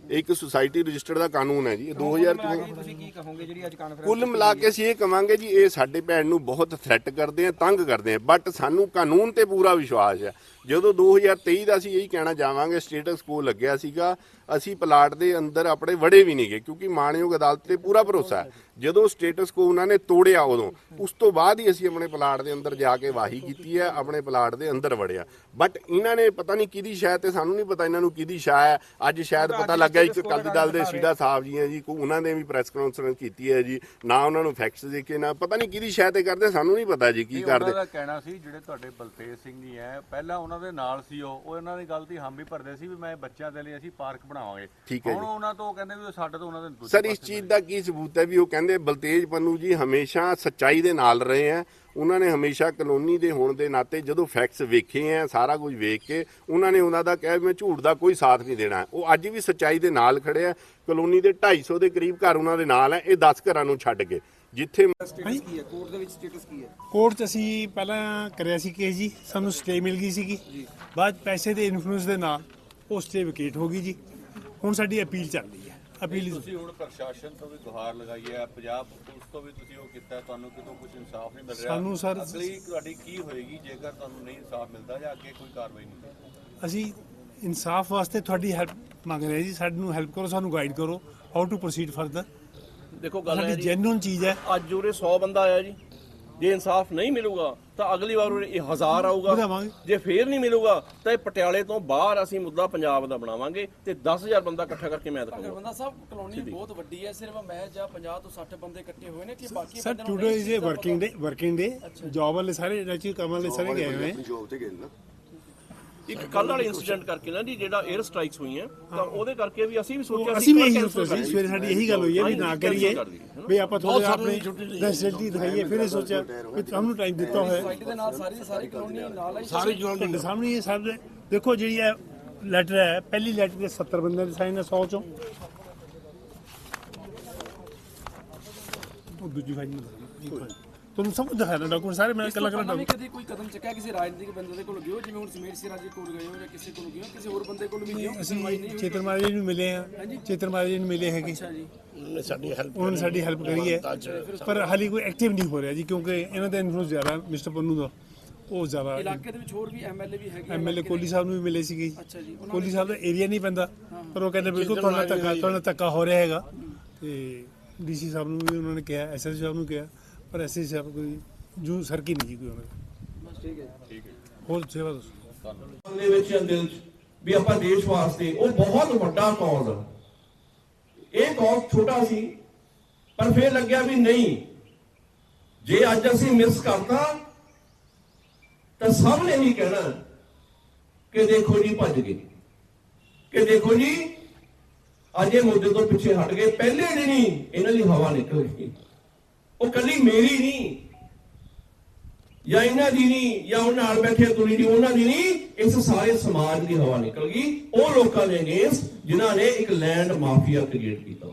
ਇਹ ਇੱਕ ਸੁਸਾਇਟੀ ਰਜਿਸਟਰਡ ਦਾ ਕਾਨੂੰਨ ਹੈ ਜੀ ਇਹ 2014 ਤੁਸੀਂ ਕੀ ਕਹੋਗੇ ਜਿਹੜੀ ਅੱਜ ਕਾਨਫਰੰਸ ਕੁੱਲ ਮਿਲਾ ਕੇ ਅਸੀਂ ਇਹ ਕਵਾਂਗੇ ਜੀ ਇਹ ਸਾਡੇ ਭੈਣ ਨੂੰ ਬਹੁਤ ਥ੍ਰੈਟ ਕਰਦੇ ਆ ਤੰਗ ਕਰਦੇ ਆ ਬਟ ਸਾਨੂੰ ਕਾਨੂੰਨ ਤੇ ਪੂਰਾ ਵਿਸ਼ਵਾਸ ਹੈ। ਜਦੋਂ 2023 ਦਾ ਅਸੀਂ ਇਹੀ ਕਹਿਣਾ ਚਾਹਾਂਗੇ ਸਟੇਟਸ ਕੋ ਲੱਗਿਆ ਸੀਗਾ ਅਸੀਂ ਪਲਾਟ ਦੇ ਅੰਦਰ ਆਪਣੇ ਵੜੇ ਵੀ ਨਹੀਂ ਗਏ ਕਿਉਂਕਿ ਮਾਣਯੋਗ ਅਦਾਲਤ ਤੇ ਪੂਰਾ ਭਰੋਸਾ ਹੈ। ਜਦੋਂ ਸਟੇਟਸ ਕੋ ਉਹਨਾਂ ਨੇ ਤੋੜਿਆ ਉਦੋਂ ਉਸ ਤੋਂ ਬਾਅਦ ਹੀ ਅਸੀਂ ਆਪਣੇ ਪਲਾਟ ਦੇ ਅੰਦਰ ਜਾ ਕੇ ਵਾਹੀ ਕੀਤੀ ਹੈ ਆਪਣੇ ਪਲਾਟ ਦੇ ਅੰਦਰ ਵੜਿਆ। ਬਟ ਇਹਨਾਂ ਨੇ ਪਤਾ ਨਹੀਂ ਕਿਹਦੀ ਸ਼ਾਇਦ ਤੇ ਸਾਨੂੰ ਨਹੀਂ ਪਤਾ ਇਹਨਾਂ ਨੂੰ ਕਿਹਦੀ ਸ਼ਾਇ ਹੈ। ਅੱਜ ਸ਼ਾਇਦ ਪਤਾ ਲੱਗ ਇੱਕ ਅਕਾਲੀ ਦਲ ਦੇ ਸੀਡਾ ਸਾਹਿਬ ਜੀ ਹੈ ਜੀ ਕੋ ਉਹਨਾਂ ਨੇ ਵੀ ਪ੍ਰੈਸ ਕਾਨਫਰੰਸ ਕੀਤੀ ਹੈ ਜੀ ਨਾ ਉਹਨਾਂ ਨੂੰ ਫੈਕਟਸ ਦੇ ਕੇ ਨਾ ਪਤਾ ਨਹੀਂ ਕਿਹਦੀ ਸ਼ਾਇਦ ਕਰਦੇ ਸਾਨੂੰ ਨਹੀਂ ਪਤਾ ਜੀ ਕੀ ਕਰਦੇ। ਉਹਨਾਂ ਦਾ ਕਹਿਣਾ ਸੀ ਜਿਹੜੇ ਤੁਹਾਡੇ ਬਲਤੇਜ ਸਿੰਘ ਜੀ ਹੈ ਪਹਿਲਾਂ ਉਹਨਾਂ ਦੇ ਨਾਲ ਸੀ ਉਹ ਉਹ ਇਹਨਾਂ ਦੀ ਗੱਲ ਦੀ ਹਾਮੀ ਭਰਦੇ ਸੀ ਵੀ ਮੈਂ ਬੱਚਿਆਂ ਦੇ ਲਈ ਅਸੀਂ ਪਾਰਕ ਬਣਾਵਾਂਗੇ। ਠੀਕ ਹੈ ਹੁਣ ਜੀ। ਉਹਨਾਂ ਤੋਂ ਕਹਿੰਦੇ ਵੀ ਸਾਡੇ ਤੋਂ ਉਹਨਾਂ ਦੇ ਦੂਜੇ ਸਰ ਇਸ ਪਾਸੇ ਚੀਜ਼ ਦਾ ਕੀ ਸਬੂਤ ਹੈ ਵੀ ਉਹ ਕਹਿੰਦੇ ਬਲਤੇਜ ਪੰਨੂ ਜੀ ਹਮੇਸ਼ਾ ਸੱਚਾਈ ਦੇ ਨਾਲ ਰਹੇ ਆ ਉਹਨਾਂ ਨੇ ਹਮੇਸ਼ਾ ਕਲੋਨੀ ਦੇ ਹੋਣ ਦੇ ਨਾਤੇ ਜਦੋਂ ਫੈਕਟਸ ਵੇਖੇ ਆ ਸਾਰਾ ਕੁਝ ਵੇਖ ਕੇ ਉਹਨਾਂ ਨੇ ਉਹਨਾਂ ਦਾ ਕਿਹਾ ਵੀ ਮੈਂ ਝੂਠ ਦਾ ਕੋਈ ਸਾਥ ਨਹੀਂ ਦੇਣਾ। ਉਹ ਅੱਜ ਵੀ ਸੱਚਾਈ ਦੇ ਨਾਲ ਖੜੇ ਆ ਕਲੋਨੀ ਦੇ 250 ਦੇ ਕਰੀਬ ਘਰ ਉਹਨਾਂ ਦੇ ਨਾਲ ਹੈ। ਇਹ 10 ਘਰਾਂ ਨੂੰ ਛੱਡ ਕੇ ਜਿੱਥੇ ਕੋਰਟ 'ਚ ਅਸੀਂ ਪਹਿਲਾਂ ਕਰਿਆ ਸੀ ਕੇਸ ਜੀ। ਸਾਨੂੰ ਸਟੇ ਮਿਲ ਗਈ ਸੀਗੀ। ਬਾਅਦ ਪੈਸੇ ਦੇ ਇਨਫਲੂਐਂਸ ਦੇ ਨਾਲ ਉਹ ਸਟੇ ਵਿਕੇਟ ਹੋ ਗਈ ਜੀ। ਹੁਣ ਸਾਡੀ ਅਪੀਲ ਚੱਲ ਰਹੀ ਹੈ। ਅਪੀਲ ਤੁਸੀਂ ਹੁਣ ਪ੍ਰਸ਼ਾਸਨ ਤੋਂ ਵੀ ਗੁਹਾਰ ਲਗਾਈ ਹੈ ਪੰਜਾਬ ਪੁਲਿਸ ਤੋਂ ਵੀ ਤੁਸੀਂ ਉਹ ਕੀਤਾ ਤੁਹਾਨੂੰ ਕਿਤੋਂ ਕੁਝ ਇਨਸਾਫ ਨਹੀਂ ਮਿਲ ਰਿਹਾ। ਸਾਨੂੰ ਸਰ- ਅਗਲੀ ਤੁਹਾਡੀ ਕੀ ਹੋਏਗੀ ਜੇਕਰ ਤੁਹਾਨੂੰ ਨਹੀਂ ਇਨਸਾਫ ਮਿਲਦਾ ਜਾਂ ਅੱਗੇ ਕੋਈ ਕਾਰਵਾਈ ਨਹੀਂ ਅਸੀਂ ਇਨਸਾਫ ਵਾਸਤੇ ਤੁਹਾਡੀ ਹੈਲਪ ਮੰਗ ਰਹੇ ਜੀ। ਸਾਨੂੰ ਹੈਲਪ ਕਰੋ ਸਾਨੂੰ ਗਾਈਡ ਕਰੋ ਹਾਊ ਟੂ ਪ੍ਰੋਸੀਡ ਫਰਦਰ ਦੇਖੋ ਗੱਲ ਹੈ ਸਾਡੀ ਜੀ ਜੈਨੂਇਨ ਚੀਜ਼ ਹੈ। ਅੱਜ ਉਰੇ 100 ਬੰਦਾ ਆਇਆ ਜੀ। ਜੇ ਇਨਸਾਫ ਨਹੀਂ ਮਿਲੂਗਾ ਤਾਂ ਅਗਲੀ ਵਾਰ ਇਹ ਹਜ਼ਾਰ ਆਊਗਾ। ਜੇ ਫੇਰ ਨਹੀਂ ਮਿਲੂਗਾ ਤਾਂ ਇਹ ਪਟਿਆਲੇ ਤੋਂ ਬਾਹਰ ਅਸੀਂ ਮੁੱਦਾ ਪੰਜਾਬ ਦਾ ਬਣਾਵਾਂਗੇ ਤੇ 10000 ਬੰਦਾ ਇਕੱਠਾ ਕਰਕੇ ਮੈਂ ਦਿਖਾਊਂਗਾ ਬੰਦਾ ਸਾਹਿਬ ਕਲੋਨੀ ਬਹੁਤ ਵੱਡੀ ਹੈ ਸਿਰਫ ਮੈਂ ਜਾਂ 50 ਤੋਂ 60 ਬੰਦੇ ਇਕੱਠੇ ਹੋਏ ਨੇ ਕਿ ਬਾਕੀ sir today is working day working day job ਵਾਲੇ ਸਾਰੇ ਰਾਜੀ ਕੰਮ ਵਾਲੇ ਸਾਰੇ ਗਏ ਹੋਏ ਹੈ ਇੱਕ ਕੱਲ ਵਾਲੇ ਇਨਸੀਡੈਂਟ ਕਰਕੇ ਨਾ ਜੀ ਜਿਹੜਾ 에ਅਰ ਸਟ੍ਰਾਈਕਸ ਹੋਈਆਂ ਤਾਂ ਉਹਦੇ ਕਰਕੇ ਵੀ ਅਸੀਂ ਵੀ ਸੋਚਿਆ ਅਸੀਂ ਵੀ ਇਹੀ ਸੋਚਿਆ ਸੀ। ਸਵੇਰੇ ਸਾਡੀ ਇਹੀ ਗੱਲ ਹੋਈ ਹੈ ਵੀ ਨਾ ਕਰੀਏ? ਵੀ ਆਪਾਂ ਥੋੜਾ ਆਪਣੇ ਫੈਸਿਲਿਟੀ ਦਿਖਾਈਏ ਫਿਰ ਇਹ ਸੋਚਿਆ ਵੀ ਸਾਨੂੰ ਟਾਈਮ ਦਿੱਤਾ ਹੋਇਆ ਹੈ। ਸੋਸਾਇਟੀ ਦੇ ਨਾਲ ਸਾਰੀ ਸਾਰੀ ਕਲੋਨੀ ਨਾਲ ਹੈ। ਸਾਰੇ ਤੁਹਾਡੇ ਸਾਹਮਣੇ ਇਹ ਦੇ- ਦੇਖੋ ਜਿਹੜੀ ਹੈ ਲੈਟਰ ਹੈ ਪਹਿਲੀ ਲੈਟਰ ਦੇ 70 ਬੰਦਿਆਂ ਦੇ ਸਾਈਨ ਹੈ 100 ਚੋਂ। ਉਹ ਦੂਜੀ ਫਾਈਲ ਨੂੰ ਦਿਖਾਓ। ਤੁਹਾਨੂੰ ਸਭ ਕੁਝ ਦਿਖਾਣਾ ਡਾਕੂਮੈਂਟ ਸਾਰੇ ਮੈਂ ਇਕੱਲਾ ਇਕੱਲਾ ਵੀ ਕਦੇ ਕੋਈ ਕਦਮ ਚੱਕਿਆ ਕਿਸੇ ਰਾਜਨੀਤਿਕ ਬੰਦੇ ਦੇ ਕੋਲ ਗਿਓ ਜਿਵੇਂ ਹੁਣ ਸਮੀਰ ਸਿਰਾ ਜੀ ਕੋਲ ਗਏ ਹੋ ਜਾਂ ਕਿਸੇ ਕੋਲ ਹੋ ਕਿਸੇ ਹੋਰ ਬੰਦੇ ਕੋਲ ਵੀ ਗਿਓ ਅਸੀਂ ਨਹੀਂ ਚੇਤਨ ਮਾਜਰੇ ਜੀ ਨੂੰ ਮਿਲੇ ਆ ਚੇਤਨ ਮਾਜਰੇ ਜੀ ਨੂੰ ਮਿਲੇ ਹੈਗੇ। ਅੱਛਾ ਜੀ। ਉਹਨਾਂ ਨੇ ਸਾਡੀ ਹੈਲਪ ਕਰੀ ਹੈ। ਪਰ ਹਾਲੇ ਕੋਈ ਐਕਟਿਵ ਨਹੀਂ ਹੋ ਰਿਹਾ ਜੀ ਕਿਉਂਕਿ ਇਹਨਾਂ ਦਾ ਇਨਫਲੂਐਂਸ ਜ਼ਿਆਦਾ ਮਿਸਟਰ ਪੰਨੂ ਦਾ। ਉਹ ਜ਼ਿਆਦਾ ਇਲਾਕੇ ਦੇ ਵਿੱਚ ਹੋਰ ਵੀ ਐਮਐਲਏ ਵੀ ਹੈਗੇ ਐਮਐਲਏ ਕੋਹਲੀ ਸਾਹਿਬ ਨੂੰ ਵੀ ਮਿਲੇ ਸੀਗੇ ਅੱਛਾ ਜੀ। ਕੋਹਲੀ ਸਾਹਿਬ ਦਾ ਏਰੀਆ ਨਹੀਂ ਪੈਂਦਾ ਪਰ ਉਹ ਕਹਿੰਦੇ ਬਿਲਕੁਲ ਤੁਹਾਡਾ ਧੱਕਾ ਤੁਹਾਡਾ ਧੱਕਾ ਹੋ ਰਿਹਾ ਹੈਗਾ। ਤੇ ਡੀਸੀ ਸਾਹਿਬ ਨੂੰ ਵੀ ਉਹਨਾਂ ਨੇ ਕਿਹਾ ਐਸਐਸ ਸਾਹਿਬ ਨੂੰ ਕਿਹਾ। ਪਰ ਐਸਐਸ ਸਾਹਿਬ ਕੋਈ ਜੂ ਸਰਕੀ ਨਹੀਂ ਜੀ ਕੋਈ ਉਹਨਾਂ ਦਾ ਠੀਕ ਹੈ ਹੋਰ ਸੇਵਾ ਦੱਸੋ। ਦੇ ਵਿੱਚ ਜਾਂ ਦਿਲ 'ਚ ਵੀ ਆਪਾਂ ਦੇਸ਼ ਵਾਸਤੇ ਉਹ ਬਹੁਤ ਵੱਡਾ ਕੌਜ਼ ਇਹ ਕੌਜ਼ ਛੋਟਾ ਸੀ ਪਰ ਫਿਰ ਲੱਗਿਆ ਵੀ ਨਹੀਂ। ਜੇ ਅੱਜ ਅਸੀਂ ਮਿਸ ਕਰਤਾ ਤਾਂ ਸਭ ਨੇ ਹੀ ਕਹਿਣਾ ਕਿ ਦੇਖੋ ਜੀ ਭੱਜ ਗਏ। ਕਿ ਦੇਖੋ ਜੀ ਅੱਜ ਇਹ ਮੁੱਦੇ ਤੋਂ ਪਿੱਛੇ ਹਟ ਗਏ। ਪਹਿਲੇ ਦਿਨ ਹੀ ਇਹਨਾਂ ਦੀ ਹਵਾ ਨਿਕਲ ਗਈ। ਉਹ ਕੱਲੀ ਮੇਰੀ ਨਹੀਂ ਜਾਂ ਇਹਨਾਂ ਦੀ ਨਹੀਂ ਜਾਂ ਉਹਨਾਂ ਨਾਲ ਬੈਠੇ ਤੁਰੀ ਦੀ, ਉਹਨਾਂ ਦੀ ਨਹੀਂ ਇਸ ਸਾਰੇ ਸਮਾਜ ਦੀ ਹਵਾ ਨਿਕਲ ਗਈ। ਉਹ ਲੋਕਾਂ ਦੇ ਅਗੇਂਸਟ, ਜਿਨ੍ਹਾਂ ਨੇ ਇੱਕ ਲੈਂਡ ਮਾਫੀਆ ਕ੍ਰੀਏਟ ਕੀਤਾ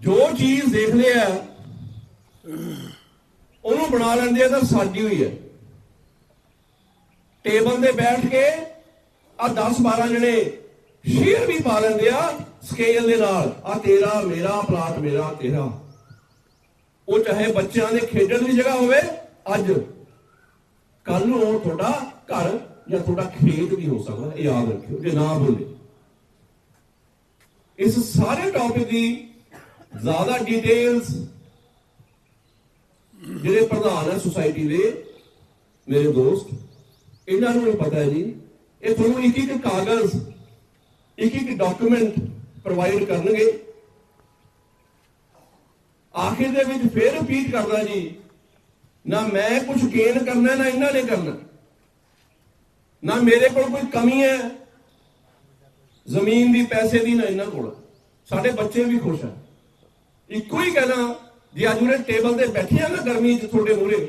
ਜੋ ਚੀਜ਼ ਦੇਖਦੇ ਆ, ਉਹਨੂੰ ਬਣਾ ਲੈਂਦੇ ਆ ਤਾਂ ਸਾਡੀ ਹੋਈ ਹੈ। ਟੇਬਲ ਤੇ ਬੈਠ ਕੇ ਆ 10 12 ਜਣੇ ਸ਼ੇਰ ਵੀ ਪਾ ਲੈਂਦੇ ਆ। ਸਕੇਲ ਦੇ ਨਾਲ ਆ ਤੇਰਾ, ਮੇਰਾ, ਪਲਾਟ ਮੇਰਾ, ਤੇਰਾ। ਉਹ ਚਾਹੇ ਬੱਚਿਆਂ ਦੇ ਖੇਡਣ ਦੀ ਜਗ੍ਹਾ ਹੋਵੇ, ਅੱਜ ਕੱਲ ਨੂੰ ਉਹ ਤੁਹਾਡਾ ਘਰ ਜਾਂ ਤੁਹਾਡਾ ਖੇਤ ਵੀ ਹੋ ਸਕਦਾ, ਇਹ ਯਾਦ ਰੱਖਿਓ, ਜੇ ਨਾ ਭੁੱਲੇ। ਇਸ ਸਾਰੇ ਟੌਪਿਕ ਦੀ ਜ਼ਿਆਦਾ ਡਿਟੇਲਸ ਜਿਹੜੇ ਪ੍ਰਧਾਨ ਹੈ ਸੁਸਾਇਟੀ ਦੇ, ਮੇਰੇ ਦੋਸਤ, ਇਹਨਾਂ ਨੂੰ ਵੀ ਪਤਾ ਹੈ ਜੀ। ਇਹ ਤੁਹਾਨੂੰ ਇੱਕ ਇੱਕ ਕਾਗਜ਼ ਇੱਕ ਇੱਕ ਡਾਕੂਮੈਂਟ ਪ੍ਰੋਵਾਈਡ ਕਰਨਗੇ। ਆਖਿਰ ਦੇ ਵਿੱਚ ਫੇਰ ਰਿਪੀਟ ਕਰਦਾ ਜੀ, ਨਾ ਮੈਂ ਕੁਝ ਗੇਨ ਕਰਨਾ, ਨਾ ਇਹਨਾਂ ਨੇ ਕਰਨਾ। ਨਾ ਮੇਰੇ ਕੋਲ ਕੋਈ ਕਮੀ ਹੈ। ਜ਼ਮੀਨ ਦੀ, ਪੈਸੇ ਦੀ, ਨਾ ਇਹਨਾਂ ਕੋਲ। ਸਾਡੇ ਬੱਚੇ ਵੀ ਖੁਸ਼ ਹੈ ਇੱਕੋ ਹੀ ਕਹਿਣਾ ਜੇ ਅੱਜ ਉਹਨੇ ਟੇਬਲ ਤੇ ਬੈਠੇ ਆ ਨਾ ਗਰਮੀ 'ਚ ਤੁਹਾਡੇ ਮੂਹਰੇ,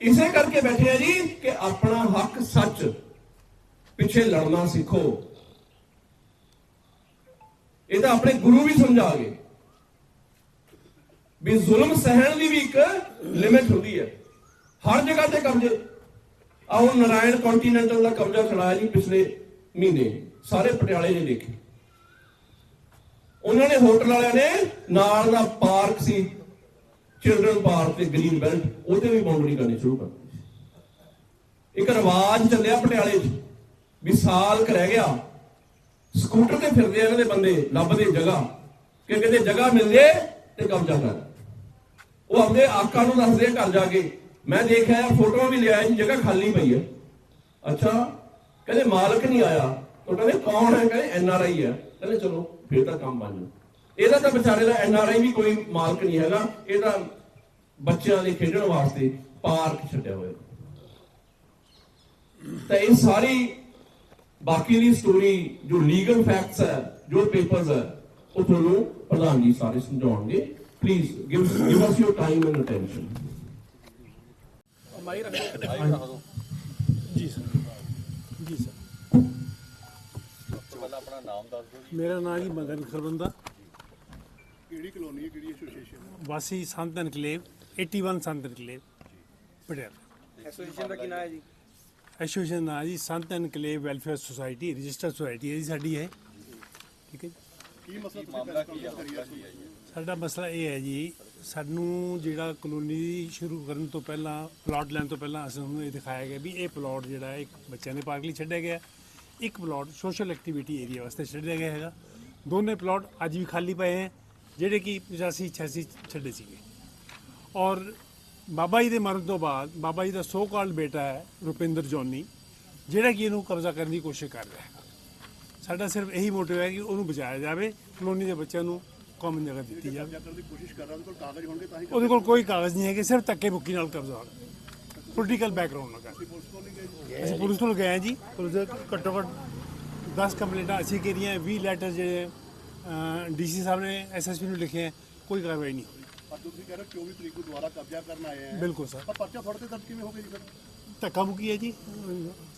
ਇਸੇ ਕਰਕੇ ਬੈਠੇ ਆ ਜੀ ਕਿ ਆਪਣਾ ਹੱਕ ਸੱਚ ਪਿੱਛੇ ਲੜਨਾ ਸਿੱਖੋ। ਇਹ ਤਾਂ ਆਪਣੇ ਗੁਰੂ ਵੀ ਸਮਝਾ ਗਏ ਵੀ ਜ਼ੁਲਮ ਸਹਿਣ ਦੀ ਵੀ ਇੱਕ ਲਿਮਿਟ ਹੁੰਦੀ ਹੈ। ਹਰ ਜਗ੍ਹਾ ਤੇ ਕਬਜ਼ੇ। ਆਓ ਨਾਰਾਇਣ ਕੰਟੀਨੈਂਟਲ ਦਾ ਕਬਜ਼ਾ ਛੜਾਇਆ ਜੀ ਪਿਛਲੇ ਮਹੀਨੇ। ਸਾਰੇ ਪਟਿਆਲੇ ਨੇ ਦੇਖੇ। ਉਹਨਾਂ ਨੇ ਹੋਟਲ ਵਾਲਿਆਂ ਨੇ ਨਾਲ ਦਾ ਪਾਰਕ ਸੀ ਚਿਲਡਰਨ ਪਾਰਕ ਤੇ ਗ੍ਰੀਨ ਬੈਲਟ ਉਹਦੇ ਵੀ ਬਾਉਂਡਰੀ ਕਰਨੀ ਸ਼ੁਰੂ ਕਰ ਇੱਕ ਰਿਵਾਜ ਚੱਲਿਆ ਪਟਿਆਲੇ 'ਚ ਵੀ ਸਾਲ ਕ ਰਹਿ ਗਿਆ। ਸਕੂਟਰ ਤੇ ਫਿਰਦੇ ਆ ਇਹਨਾਂ ਬੰਦੇ ਲੱਭਦੇ ਜਗ੍ਹਾ। ਕਿ ਕਿਤੇ ਜਗ੍ਹਾ ਮਿਲ ਜੇ ਤੇ ਕਬਜ਼ਾ ਕਰ। ਉਹ ਆਪਣੇ ਆਕਾ ਨੂੰ ਦੱਸਦੇ ਘਰ ਜਾ ਕੇ, ਮੈਂ ਦੇਖਿਆ ਫੋਟੋਆਂ ਵੀ ਲਿਆਇਆ ਜੀ ਜਗ੍ਹਾ ਖਾਲੀ ਪਈ ਹੈ ਅੱਛਾ, ਕਹਿੰਦੇ ਮਾਲਕ ਨਹੀਂ ਆਇਆ। ਉਹ ਕਹਿੰਦੇ, ਕੌਣ ਹੈ? ਕਹਿੰਦੇ, ਐਨ ਆਰ ਆਈ ਹੈ। ਕਹਿੰਦੇ, ਚਲੋ, ਫਿਰ ਤਾਂ ਕੰਮ ਬਣ ਜਾਊ। ਇਹਦਾ ਤਾਂ ਵਿਚਾਰੇ ਦਾ ਐਨ ਆਰ ਆਈ ਵੀ ਕੋਈ ਮਾਲਕ ਨਹੀਂ ਹੈਗਾ। ਇਹਦਾ ਬੱਚਿਆਂ ਦੇ ਖੇਡਣ ਵਾਸਤੇ ਪਾਰਕ ਛੱਡਿਆ ਹੋਇਆ। ਤਾਂ ਇਹ ਸਾਰੀ ਬਾਕੀ ਦੀ ਸਟੋਰੀ ਜੋ ਲੀਗਲ ਫੈਕਟਸ ਹੈ ਜੋ ਪੇਪਰਸ ਹੈ ਉਹ ਤੁਹਾਨੂੰ ਪ੍ਰਧਾਨ ਜੀ ਸਾਰੇ ਸਮਝਾਉਣਗੇ। Please give give us your time and attention my ਰੱਖੋ। ਜੀ ਸਰ। ਜੀ ਸਰ। ਪਹਿਲਾਂ ਆਪਣਾ ਨਾਮ ਦੱਸ ਦਿਓ ਮੇਰਾ ਨਾਮ ਜੀ ਮਦਨ ਖਰਬੰਦਾ ਕਿਹੜੀ ਕਲੋਨੀ ਹੈ ਕਿਹੜੀ ਐਸੋਸੀਏਸ਼ਨ ਹੈ? ਵਾਸੀ Sant enclave 81 Sant enclave Patiala. Association ਦਾ ਕੀ ਨਾਮ ਹੈ ਜੀ? ਐਸੋਸੀਏਸ਼ਨ ਨਾਂ ਜੀ Sant enclave welfare society registered society ਹੈ ਜੀ ਸਾਡੀ ਹੈ ਠੀਕ ਹੈ ਜੀ। ਕੀ ਮਸਲਾ ਤੁਸੀਂ ਕਾਨਫਰੰਸ ਕਰੀ ਹੈ? ਸਾਡਾ ਮਸਲਾ ਇਹ ਹੈ ਜੀ ਸਾਨੂੰ ਜਿਹੜਾ ਕਲੋਨੀ ਸ਼ੁਰੂ ਕਰਨ ਤੋਂ ਪਹਿਲਾਂ ਪਲਾਟ ਲੈਣ ਤੋਂ ਪਹਿਲਾਂ ਅਸੀਂ ਨੂੰ ਇਹ ਦਿਖਾਇਆ ਗਿਆ ਵੀ ਇਹ ਪਲਾਟ ਜਿਹੜਾ ਹੈ ਇੱਕ ਬੱਚਿਆਂ ਦੇ ਪਾਰਕ ਲਈ ਛੱਡਿਆ ਗਿਆ। ਇੱਕ ਪਲਾਟ ਸੋਸ਼ਲ ਐਕਟੀਵਿਟੀ ਏਰੀਆ ਵਾਸਤੇ ਛੱਡਿਆ ਗਿਆ ਹੈਗਾ। ਦੋਨੇ ਪਲਾਟ ਅੱਜ ਵੀ ਖਾਲੀ ਪਏ ਹੈ ਜਿਹੜੇ ਕਿ 85 86 ਛੱਡੇ ਸੀਗੇ। ਔਰ ਬਾਬਾ ਜੀ ਦੇ ਮਰਨ ਤੋਂ ਬਾਅਦ ਬਾਬਾ ਜੀ ਦਾ ਸੋ ਕਾਲਡ ਬੇਟਾ ਹੈ ਰੁਪਿੰਦਰ ਜੋਨੀ ਜਿਹੜਾ ਕਿ ਇਹਨੂੰ ਕਬਜ਼ਾ ਕਰਨ ਦੀ ਕੋਸ਼ਿਸ਼ ਕਰ ਰਿਹਾ ਹੈ। ਸਾਡਾ ਸਿਰਫ ਇਹੀ ਮੋਟਿਵ ਹੈ ਕਿ ਉਹਨੂੰ ਬਚਾਇਆ ਜਾਵੇ ਕਲੋਨੀ ਦੇ ਬੱਚਿਆਂ ਨੂੰ ਕਾਮਨ ਜਗ੍ਹਾ ਦਿੱਤੀ ਜਾਵੇ। ਉਹਦੇ ਕੋਲ ਕੋਲ ਕੋਈ ਕਾਗਜ਼ ਨਹੀਂ ਹੈ ਕਿ ਸਿਰਫ ਧੱਕੇ ਮੁੱਕੀ ਨਾਲ ਕਬਜ਼ਾ ਹੋਣਾ। ਪੋਲੀਟੀਕਲ ਬੈਕਗ੍ਰਾਉਂਡ ਨਾਲ ਕਰ ਕੋਲ ਅਸੀਂ ਪੁਲਿਸ ਕੋਲ ਗਏ ਹਾਂ ਜੀ ਪੁਲਿਸ ਦੇ ਘੱਟੋ ਘੱਟ 10 ਕੰਪਲੇਂਟਾਂ ਅਸੀਂ ਕਰੀਆਂ 20 ਲੈਟਰ ਜਿਹੜੇ ਡੀਸੀ ਸਾਹਿਬ ਨੇ ਐਸਐਸਪੀ ਨੂੰ ਲਿਖੇ ਹੈ ਕੋਈ ਕਾਰਵਾਈ ਨਹੀਂ ਹੋਈ। ਪਰ ਤੁਸੀਂ ਕਹਿ ਰਹੇ ਹੋ 24 ਤਰੀਕ ਨੂੰ ਦੁਬਾਰਾ ਕਬਜ਼ਾ ਕਰਨ ਆਏ ਹੈ ਬਿਲਕੁਲ ਸਰ। ਪਰ ਪਰਚਾ ਤੁਹਾਡੇ ਤੇ ਦਰਜ ਕਿਵੇਂ ਹੋ ਗਿਆ ਜੀ ਫਿਰ? ਧੱਕਾ ਮੁੱਕੀ ਹੈ ਜੀ।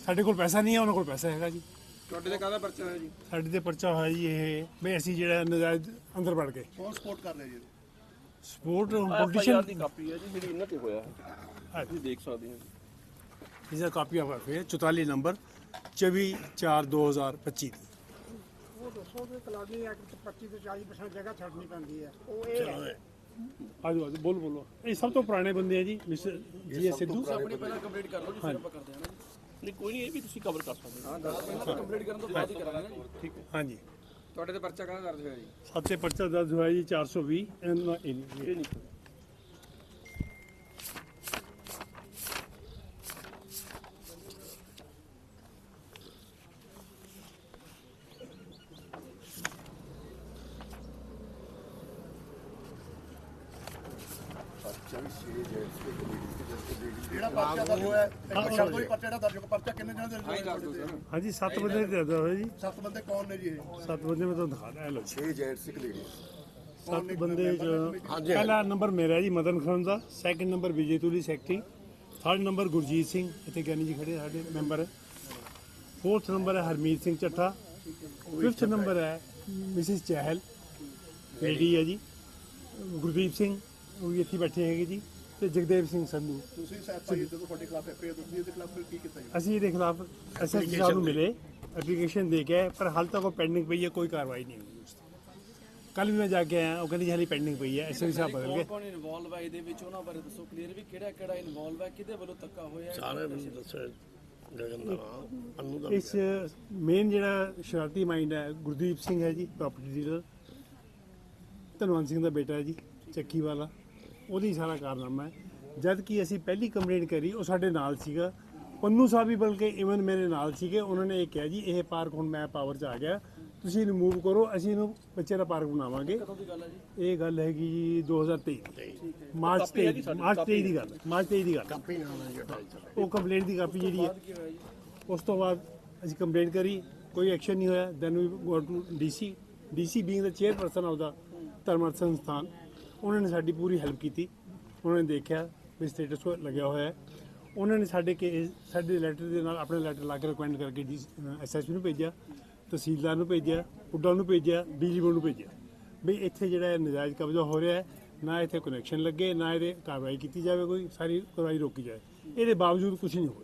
ਸਾਡੇ ਕੋਲ ਪੈਸਾ ਨਹੀਂ ਹੈ ਉਹਨਾਂ ਕੋਲ ਪੈਸਾ ਹੈਗਾ ਜੀ। ਤੁਹਾਡੇ ਤੇ ਕਾਹਦਾ ਪਰਚਾ ਹੈ ਜੀ? ਸਾਡੇ ਤੇ ਪਰਚਾ ਹੋਇਆ ਜੀ ਇਹ। ਵੀ ਅਸੀਂ ਜਿਹੜਾ ਨਜਾਇਜ਼ ਅੰਦਰ ਵੜ ਗਏ। ਕੌਣ ਸਪੋਰਟ ਕਰ ਰਿਹਾ ਜੀ ਇਹਨੂੰ? Support F I R politician the copy ਹੈ ਜੀ ਜਿਹੜੀ ਇਹਨਾਂ ਤੇ ਹੋਇਆ। ਹੈ। ਤੁਸੀਂ ਦੇਖ ਸਕਦੇ ਹੋ। ਇਸ ਦਾ ਕਾਪੀ ਆਫ ਐਫ 44 ਨੰਬਰ 24 4 2025 ਦੀ। ਉਹ ਦੱਸੋ ਕਿ ਕਲੋਨੀ ਐਕਟ 'ਚ 25 ਤੋਂ 40% ਜਗ੍ਹਾ ਛੱਡਣੀ ਪੈਂਦੀ ਹੈ। ਉਹ ਇਹ। ਹੈ। ਆਜੋ ਆਜੋ ਬੋਲ ਬੋਲੋ। ਇਹ ਸਭ ਤੋਂ ਪੁਰਾਣੇ ਬੰਦੇ ਆ ਜੀ ਮਿਸਟਰ ਜੀ ਐਸ ਸਿੱਧੂ ਆਪਣੀ ਪਹਿਲਾਂ ਕੰਪਲੀਟ ਕਰ ਲਓ ਜੀ ਫਿਰ ਆਪਾਂ ਕਰਦੇ ਹਾਂ ਨਾ ਨਹੀਂ ਕੋਈ ਨਹੀਂ ਇਹ ਵੀ ਤੁਸੀਂ ਕਵਰ ਕਰ ਸਕਦੇ ਹੋ। ਹਾਂ ਦੱਸ ਪਹਿਲਾਂ ਕੰਪਲੀਟ ਕਰਨ ਤੋਂ ਬਾਅਦ ਹੀ ਕਰਾਂਗੇ ਨਾ ਜੀ। ਹਾਂਜੀ। ਤੁਹਾਡੇ ਤੇ ਪਰਚਾ ਕਾਹਦਾ ਦਰਜ ਹੋਇਆ ਜੀ? ਸਭ ਤੇ ਪਰਚਾ ਦਰਜ ਹੋਇਆ ਜੀ 420 ਇਹਨਾਂ ਇਹ ਨਹੀਂ ਇਹ ਨਹੀਂ ਜਿਹੜਾ ਪਰਚਾ ਦਰਜ ਹੋਇਆ ਹੈ, ਇੱਕ ਸ਼ਬਦ ਕੋਈ ਪਰਚਾ ਜਿਹੜਾ ਦਰਜ ਹੋਇਆ ਪਰਚਾ ਕਿੰਨੇ ਜਣਾਂ ਦੇ ਹਾਂ ਹੀ ਦੱਸ ਦਿਓ ਸਰ ਹਾਂਜੀ ਸੱਤ ਬੰਦੇ ਦੇ ਦਰਜ ਹੋਇਆ ਜੀ। ਸੱਤ ਬੰਦੇ ਕੌਣ ਨੇ ਜੀ ਇਹ? ਬੰਦੇ ਮੈਂ ਤੁਹਾਨੂੰ ਦਿਖਾ ਦਾਂ ਲੋ 6 ਜੈਟ ਸਿਕ ਲੇਡੀ। ਸੱਤ ਬੰਦੇ ਚ ਪਹਿਲਾ ਨੰਬਰ ਮੇਰਾ ਜੀ ਮਦਨ ਖਾਨ ਦਾ। Second number Vijay Tuli secretary. Third number Gurjeet Singh ਇੱਥੇ ਗਿਆਨੀ ਜੀ ਖੜੇ ਸਾਡੇ ਮੈਂਬਰ। ਫੋਰਥ ਨੰਬਰ ਹੈ ਹਰਮੀਤ ਸਿੰਘ ਚੱਠਾ। ਫਿਫਥ ਨੰਬਰ ਹੈ ਮਿਸਿਸ ਚਹਿਲ ਲੇਡੀ ਹੈ ਜੀ। ਗੁਰਦੀਪ ਸਿੰਘ ਉਹ ਵੀ ਇੱਥੇ ਬੈਠੇ ਹੈਗੇ ਜੀ। ਤੇ ਜਗਦੇਵ ਸਿੰਘ ਸੰਧੂ। ਤੁਸੀਂ ਸਾਹਿਬ ਭਾਈ ਜਦੋਂ ਤੁਹਾਡੇ ਖਿਲਾਫ ਐਫਆਈਆਰ ਦਿੱਤੀ ਇਹਦੇ ਖਿਲਾਫ ਫਿਰ ਕੀ ਕੀਤਾ ਜੀ ਅਸੀਂ ਇਹਦੇ ਖਿਲਾਫ ਐਸਐਸਪੀ ਸਾਹਿਬ ਨੂੰ ਮਿਲੇ ਐਪਲੀਕੇਸ਼ਨ ਦੇ ਕੇ ਪਰ ਹਾਲ ਤੱਕ ਉਹ ਪੈਂਡਿੰਗ ਪਈ ਹੈ ਕੋਈ ਕਾਰਵਾਈ ਨਹੀਂ ਹੋਈ ਉਸ ਕੱਲ ਵੀ ਮੈਂ ਜਾ ਕੇ ਆਇਆ ਉਹ ਕਹਿੰਦੀ ਹਾਲੇ ਪੈਂਡਿੰਗ ਪਈ ਹੈ ਐਸਐਸਪੀ ਸਾਹਿਬ ਬਦਲ ਗਏ। ਕੌਣ ਇਨਵੋਲਵ ਹੈ ਇਹਦੇ ਵਿੱਚ? ਉਹਨਾਂ ਬਾਰੇ ਦੱਸੋ ਕਲੀਅਰ ਵੀ ਕਿਹੜਾ ਕਿਹੜਾ ਇਨਵੋਲਵ ਹੈ ਕਿਹਦੇ ਵੱਲੋਂ ਧੱਕਾ ਹੋਇਆ? ਹੈ ਇਸ ਮੇਨ ਜਿਹੜਾ ਸ਼ਰਾਰਤੀ ਮਾਈਂਡ ਹੈ ਗੁਰਦੀਪ ਸਿੰਘ ਹੈ ਜੀ ਪ੍ਰਾਪਰਟੀ ਡੀਲਰ ਧਨਵੰਤ ਸਿੰਘ ਦਾ ਬੇਟਾ ਹੈ ਜੀ ਚੱਕੀ ਵਾਲਾ। ਉਹਦੀ ਸਾਰਾ ਕਾਰਨਾਮਾ ਹੈ ਜਦ ਕਿ ਅਸੀਂ ਪਹਿਲੀ ਕੰਪਲੇਂਟ ਕਰੀ ਉਹ ਸਾਡੇ ਨਾਲ ਸੀਗਾ। ਪੰਨੂ ਸਾਹਿਬ ਵੀ ਬਲਕਿ ਇਵਨ ਮੇਰੇ ਨਾਲ ਸੀਗੇ ਉਹਨਾਂ ਨੇ ਇਹ ਕਿਹਾ ਜੀ ਇਹ ਪਾਰਕ ਹੁਣ ਮੈਂ ਪਾਵਰ 'ਚ ਆ ਗਿਆ। ਤੁਸੀਂ ਇਹਨੂੰ ਮੂਵ ਕਰੋ ਅਸੀਂ ਇਹਨੂੰ ਬੱਚੇ ਦਾ ਪਾਰਕ ਬਣਾਵਾਂਗੇ। ਕਦੋਂ ਦੀ ਗੱਲ ਹੈ ਜੀ? ਇਹ ਗੱਲ ਹੈਗੀ ਜੀ 2023 ਮਾਰਚ 23 ਮਾਰਚ 23 ਦੀ ਗੱਲ ਹੈ, ਮਾਰਚ 23 ਦੀ ਗੱਲ। ਹੈ। ਉਹ ਕੰਪਲੇਂਟ ਦੀ ਕਾਪੀ ਜਿਹੜੀ ਹੈ ਉਸ ਤੋਂ ਬਾਅਦ ਅਸੀਂ ਕੰਪਲੇਂਟ ਕਰੀ ਕੋਈ ਐਕਸ਼ਨ ਨਹੀਂ ਹੋਇਆ। Then we go to DC DC being the chairperson of the Dharmarth Sansthan. ਉਹਨਾਂ ਨੇ ਸਾਡੀ ਪੂਰੀ ਹੈਲਪ ਕੀਤੀ। ਉਹਨਾਂ ਨੇ ਦੇਖਿਆ ਵੀ ਸਟੇਟਸ ਲੱਗਿਆ ਹੋਇਆ ਹੈ। ਉਹਨਾਂ ਨੇ ਸਾਡੇ ਕੇ ਸਾਡੇ ਲੈਟਰ ਦੇ ਨਾਲ ਆਪਣੇ ਲੈਟਰ ਲਾ ਕੇ ਰਿਕਮੈਂਡ ਕਰਕੇ ਡੀ ਐਸਐਸਪੀ ਨੂੰ ਭੇਜਿਆ, ਤਹਿਸੀਲਦਾਰ ਨੂੰ ਭੇਜਿਆ ਪੁੱਡਾ ਨੂੰ ਭੇਜਿਆ ਬਿਜਲੀ ਬੋਰਡ ਨੂੰ ਭੇਜਿਆ। ਵੀ ਇੱਥੇ ਜਿਹੜਾ ਨਜਾਇਜ਼ ਕਬਜ਼ਾ ਹੋ ਰਿਹਾ ਹੈ, ਨਾ ਇੱਥੇ ਕਨੈਕਸ਼ਨ ਲੱਗੇ, ਨਾ ਇਹਦੇ ਕਾਰਵਾਈ ਕੀਤੀ ਜਾਵੇ ਕੋਈ, ਸਾਰੀ ਕਾਰਵਾਈ ਰੋਕੀ ਜਾਵੇ ਇਹਦੇ ਬਾਵਜੂਦ ਕੁਝ ਨਹੀਂ ਹੋ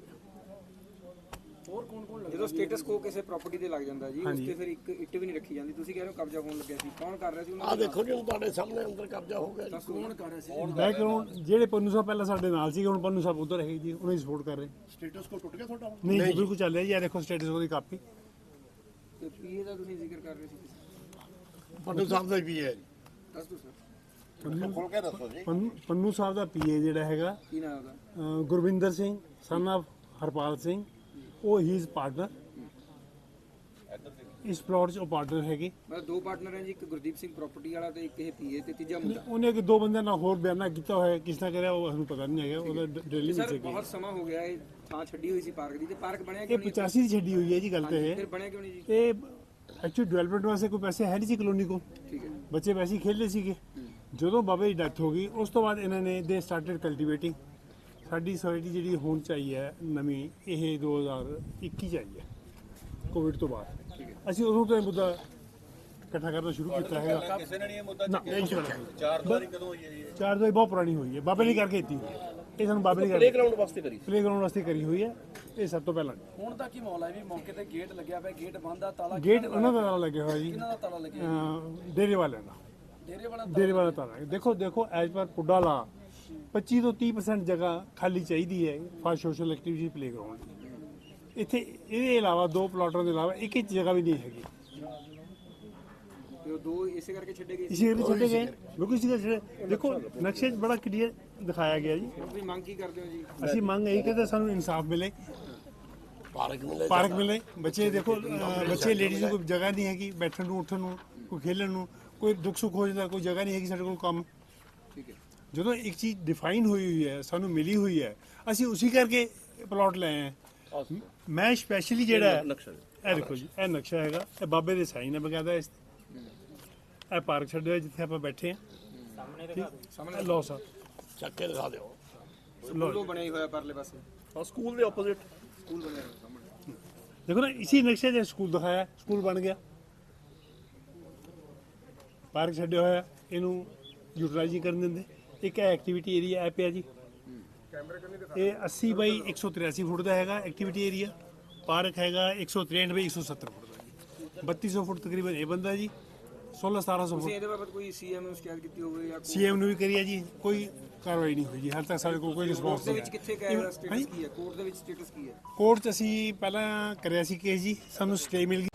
ਹੋਰ ਕੌਣ ਕੌਣ ਜਦੋਂ ਸਟੇਟਸ ਕੋ ਕਿਸੇ ਪ੍ਰਾਪਰਟੀ ਤੇ ਲੱਗ ਜਾਂਦਾ ਜੀ ਉਸ। ਤੇ ਫਿਰ ਇੱਕ ਇੱਟ ਵੀ ਨਹੀਂ ਰੱਖੀ ਜਾਂਦੀ। ਤੁਸੀਂ ਕਹਿ ਰਹੇ ਹੋ ਕਬਜ਼ਾ ਹੋਣ ਲੱਗਿਆ ਸੀ। ਕੌਣ ਕਰ ਰਿਹਾ ਸੀ ਉਹਨਾਂ ਆ ਦੇਖੋ ਜੀ ਤੁਹਾਡੇ ਸਾਹਮਣੇ ਅੰਦਰ ਕਬਜ਼ਾ ਹੋ ਗਿਆ ਦਾ ਕੌਣ ਕਰ ਰਿਹਾ ਸੀ? ਬੈਕਗ੍ਰਾਉਂਡ ਜਿਹੜੇ ਪੰਨੂ ਸਾਹਿਬ ਪਹਿਲਾਂ ਸਾਡੇ ਨਾਲ ਸੀਗੇ ਹੁਣ ਪੰਨੂ ਸਾਹਿਬ ਉਧਰ ਹੈਗੇ ਜੀ ਉਹਨਾਂ ਦੀ ਸਪੋਰਟ ਕਰ ਰਹੇ। ਸਟੇਟਸ ਕੋ ਟੁੱਟ ਗਿਆ ਤੁਹਾਡਾ ਹੁਣ? ਨਹੀਂ ਜੀ ਬਿਲਕੁਲ ਚੱਲ ਰਿਹਾ ਜੀ ਇਹ ਦੇਖੋ ਸਟੇਟਸ ਉਹਦੀ ਕਾਪੀ। ਤੇ ਪੀਏ ਦਾ ਤੁਸੀਂ ਜ਼ਿਕਰ ਕਰ ਰਹੇ ਸੀ ਪੰਡੂ ਸਾਹਿਬ ਦਾ ਵੀ ਹੈ ਦੱਸ ਦਿਓ ਸਰ। ਪੰਨੂ ਪੰਨੂ ਸਾਹਿਬ ਦਾ ਪੀਏ ਜਿਹੜਾ ਹੈਗਾ ਕੀ ਨਾਮ ਉਹਦਾ? ਅਹ ਗੁਰਵਿੰਦਰ ਸਿੰਘ ਸਨ of ਹਰਪਾਲ ਸਿੰਘ ਉਹ ਹੀ ਇਜ਼ ਪਾਰਟਨਰ ਇਸ ਪਲਾਟ 'ਚ ਉਹ ਪਾਰਟਨਰ ਹੈਗੇ। ਮਤਲਬ ਦੋ ਪਾਰਟਨਰ ਹੈ ਜੀ ਇੱਕ ਗੁਰਦੀਪ ਸਿੰਘ ਪ੍ਰਾਪਰਟੀ ਵਾਲਾ ਤੇ ਇੱਕ ਇਹ ਪੀਏ ਤੇ ਤੀਜਾ ਮੁੰਡਾ। ਉਹਨੇ ਕਿ ਦੋ ਬੰਦਿਆਂ ਨਾਲ ਹੋਰ ਬਿਆਨਾ ਕੀਤਾ ਹੋਇਆ ਕਿਸ ਨਾਲ ਕਰਿਆ ਉਹ ਸਾਨੂੰ ਪਤਾ ਨਹੀਂ ਹੈਗਾ ਉਹਦਾ ਡੇਲੀ ਵਿੱਚ ਸਰ ਬਹੁਤ ਸਮਾਂ ਹੋ ਗਿਆ ਇਹ ਥਾਂ ਛੱਡੀ ਹੋਈ ਸੀ ਪਾਰਕ ਦੀ ਤੇ ਪਾਰਕ ਬਣਿਆ ਇਹ ਕਿਉਂ ਨਹੀਂ 85 ਦੀ ਛੱਡੀ ਹੋਈ ਹੈ ਜੀ ਗੱਲ ਤੇ ਫਿਰ ਇਹ। ਬਣਿਆ ਕਿਉਂ ਨਹੀਂ ਜੀ? ਇਹ ਐਕਚੁਅਲੀ ਡਿਵੈਲਪਮੈਂਟ ਵਾਸਤੇ ਕੋਈ ਪੈਸੇ ਹੈ ਨਹੀਂ ਸੀ ਕਲੋਨੀ ਕੋ ਠੀਕ ਹੈ। ਬੱਚੇ ਵੈਸੇ ਹੀ ਖੇਡਦੇ ਸੀਗੇ। ਜਦੋਂ ਬਾਬੇ ਦੀ ਡੈਥ ਹੋ ਗਈ ਉਸ ਤੋਂ ਬਾਅਦ ਇਹਨਾਂ ਨੇ ਦੇ ਸਟਾਰਟਡ ਕਲਟੀਵੇਟਿੰਗ ਸਾਡੀ ਸੋਸਾਇਟੀ ਜਿਹੜੀ ਹੁਣ ਚਾਹੀ ਹੈ ਨਵੀਂ ਇਹ 2021 ਚ ਆਈ ਹੈ ਕੋਵਿਡ ਤੋਂ ਬਾਅਦ। ਅਸੀਂ ਉਦੋਂ ਤੋਂ ਇਹ ਮੁੱਦਾ ਇਕੱਠਾ ਕਰਨਾ ਸ਼ੁਰੂ ਕੀਤਾ ਹੈਗਾ। ਕਿਸੇ ਨੇ ਨਹੀਂ ਇਹ ਮੁੱਦਾ ਨਾ ਨਹੀਂ ਚੱਲਿਆ। ਚਾਰ ਦੁਆਰੀ ਕਦੋਂ ਹੋਈ ਹੈ ਇਹ? ਚਾਰ ਦੋ ਬਹੁਤ ਪੁਰਾਣੀ ਹੋਈ ਹੈ। ਬਾਬੇ ਨੇ ਕਰਕੇ ਦਿੱਤੀ ਇਹ ਸਾਨੂੰ ਬਾਬੇ ਨੇ ਕਰਕੇ ਪਲੇਗਰਾਉਂਡ ਵਾਸਤੇ ਕਰੀ। ਪਲੇਗਰਾਉਂਡ ਵਾਸਤੇ ਕਰੀ ਹੋਈ ਹੈ। ਇਹ ਸਭ ਤੋਂ ਪਹਿਲਾਂ। ਹੁਣ ਤੱਕ ਹੀ ਮਾਹੌਲ ਹੈ ਵੀ ਮੌਕੇ ਤੇ ਗੇਟ ਲੱਗਿਆ ਪਿਆ ਗੇਟ ਬੰਦ ਆ ਤਾਲਾ ਗੇਟ ਉਹਨਾਂ ਦਾ ਤਾਲਾ ਲੱਗਿਆ ਹੋਇਆ ਜੀ। ਕਿਹਨਾਂ ਦਾ ਤਾਲਾ ਲੱਗਿਆ ਡੇਰੇ ਵਾਲਿਆਂ ਦਾ। ਡੇਰੇ ਵਾਲਾ ਡੇਰੇ ਵਾਲਾ ਤਾਲਾ। ਦੇਖੋ ਦੇਖੋ ਐਜ ਪਰ ਪੁੱਡਾ ਲਾ 25 ਤੋਂ 30% ਜਗ੍ਹਾ ਖਾਲੀ ਚਾਹੀਦੀ ਹੈ ਫਾਰ ਸੋਸ਼ਲ ਐਕਟੀਵਿਟੀ ਪਲੇਗਰਾਉਂਡ ਇੱਥੇ ਇਹਦੇ ਇਲਾਵਾ ਦੋ ਪਲਾਟਾਂ ਦੇ ਇਲਾਵਾ ਇੱਕ ਇੱਕ ਜਗ੍ਹਾ ਵੀ ਨਹੀਂ ਹੈਗੀ। ਤੇ ਉਹ ਦੋ ਇਸੇ ਕਰਕੇ ਛੱਡੇ ਗਏ ਇਸੇ ਕਰਕੇ ਛੱਡੇ ਗਏ। ਬਿਲਕੁਲ ਇਸੇ ਕਰਕੇ ਦੇਖੋ ਨਕਸ਼ੇ 'ਚ ਬੜਾ ਕਲੀਅਰ ਦਿਖਾਇਆ ਗਿਆ ਜੀ। ਤੁਸੀਂ ਮੰਗ ਕੀ ਕਰਦੇ ਹੋ ਜੀ? ਅਸੀਂ ਮੰਗ ਇਹ ਕਰਦੇ ਸਾਨੂੰ ਇਨਸਾਫ ਮਿਲੇ। ਪਾਰਕ ਮਿਲੇ ਬੱਚੇ ਦੇਖੋ ਬੱਚੇ ਲੇਡੀਜ਼ ਨੂੰ ਕੋਈ ਜਗ੍ਹਾ ਨਹੀਂ ਹੈਗੀ। ਬੈਠਣ ਨੂੰ ਉੱਠਣ ਨੂੰ ਕੋਈ ਖੇਲਣ ਨੂੰ ਕੋਈ ਦੁੱਖ ਸੁੱਖ ਹੋ ਜਾਂਦਾ ਕੋਈ ਜਗ੍ਹਾ ਨਹੀਂ ਹੈਗੀ ਸਾਡੇ ਕੋਲ ਕੰਮ। ਜਦੋਂ ਇੱਕ ਚੀਜ਼ ਡਿਫਾਈਨ ਹੋਈ ਹੋਈ ਹੈ ਸਾਨੂੰ ਮਿਲੀ ਹੋਈ ਹੈ ਅਸੀਂ ਉਸੇ ਕਰਕੇ ਪਲਾਟ ਲਏ ਆ ਮੈਂ ਸਪੈਸ਼ਲੀ ਜਿਹੜਾ ਇਹ ਦੇਖੋ ਜੀ ਇਹ ਨਕਸ਼ਾ ਹੈਗਾ। ਇਹ ਬਾਬੇ ਦੇ ਸਾਈਨ ਹੈ ਬਕਾਇਦਾ ਇਸ। ਇਹ ਪਾਰਕ ਛੱਡਿਆ ਜਿੱਥੇ ਆਪਾਂ ਬੈਠੇ ਆ ਸਾਹਮਣੇ ਸਾਹਮਣੇ ਲੋ ਸਰ। ਚੱਕ ਕੇ ਦਿਖਾ ਦਿਓ। ਸਕੂਲੋਂ ਬਣਿਆ ਹੀ ਹੋਇਆ ਪਰਲੇ ਪਾਸੇ। ਹਾਂ ਸਕੂਲ ਦੇ ਆਪੋਜ਼ਿਟ ਸਕੂਲ ਬਣਿਆ ਹੋਇਆ ਸਾਹਮਣੇ। ਦੇਖੋ ਨਾ ਇਸੇ ਨਕਸ਼ੇ 'ਤੇ ਸਕੂਲ ਦਿਖਾਇਆ ਸਕੂਲ ਬਣ ਗਿਆ। ਪਾਰਕ ਛੱਡਿਆ ਹੋਇਆ ਇਹਨੂੰ ਯੂਟਿਲਾਈਜ਼ ਕਰਨ ਦਿੰਦੇ। ਇੱਕ ਹੈ ਐਕਟੀਵਿਟੀ ਏਰੀਆ ਐ ਪਿਆ ਜੀ। ਇਹ 80 ਬਾਈ 183 ਫੁੱਟ ਦਾ ਹੈਗਾ ਐਕਟੀਵਿਟੀ ਏਰੀਆ ਪਾਰਕ ਹੈਗਾ 163 ਬਾਈ 170 ਫੁੱਟ ਦਾ ਜੀ। 3200 ਫੁੱਟ ਤਕਰੀਬਨ ਇਹ ਬੰਦਾ ਜੀ। 16 1700 ਤੁਸੀਂ ਫੁੱਟ। ਇਹਦੇ ਬਾਬਤ ਕੋਈ ਸੀਐਮ ਨੂੰ ਸ਼ਿਕਾਇਤ ਕੀਤੀ ਹੋਵੇ ਜਾਂ ਕੋਈ ਸੀਐਮ ਨੂੰ ਵੀ ਕਰੀ ਹੈ ਜੀ। ਕੋਈ ਕਾਰਵਾਈ ਨਹੀਂ ਹੋਈ ਜੀ। ਹਾਲ ਤੱਕ ਸਾਡੇ ਕੋਲ ਕੋਈ ਰਿਸਪੌਂਸ ਨਹੀਂ ਵਿੱਚ ਕਿੱਥੇ ਇਹਦਾ ਸਟੇਟਸ ਕੀ ਹੈ? ਕੋਰਟ ਦੇ ਵਿੱਚ ਸਟੇਟਸ ਕੀ ਹੈ? ਕੋਰਟ 'ਚ ਅਸੀਂ ਪਹਿਲਾਂ ਕਰਿਆ ਸੀ ਕੇਸ ਜੀ। ਸਾਨੂੰ ਸਟੇ ਮਿਲ ਗਈ।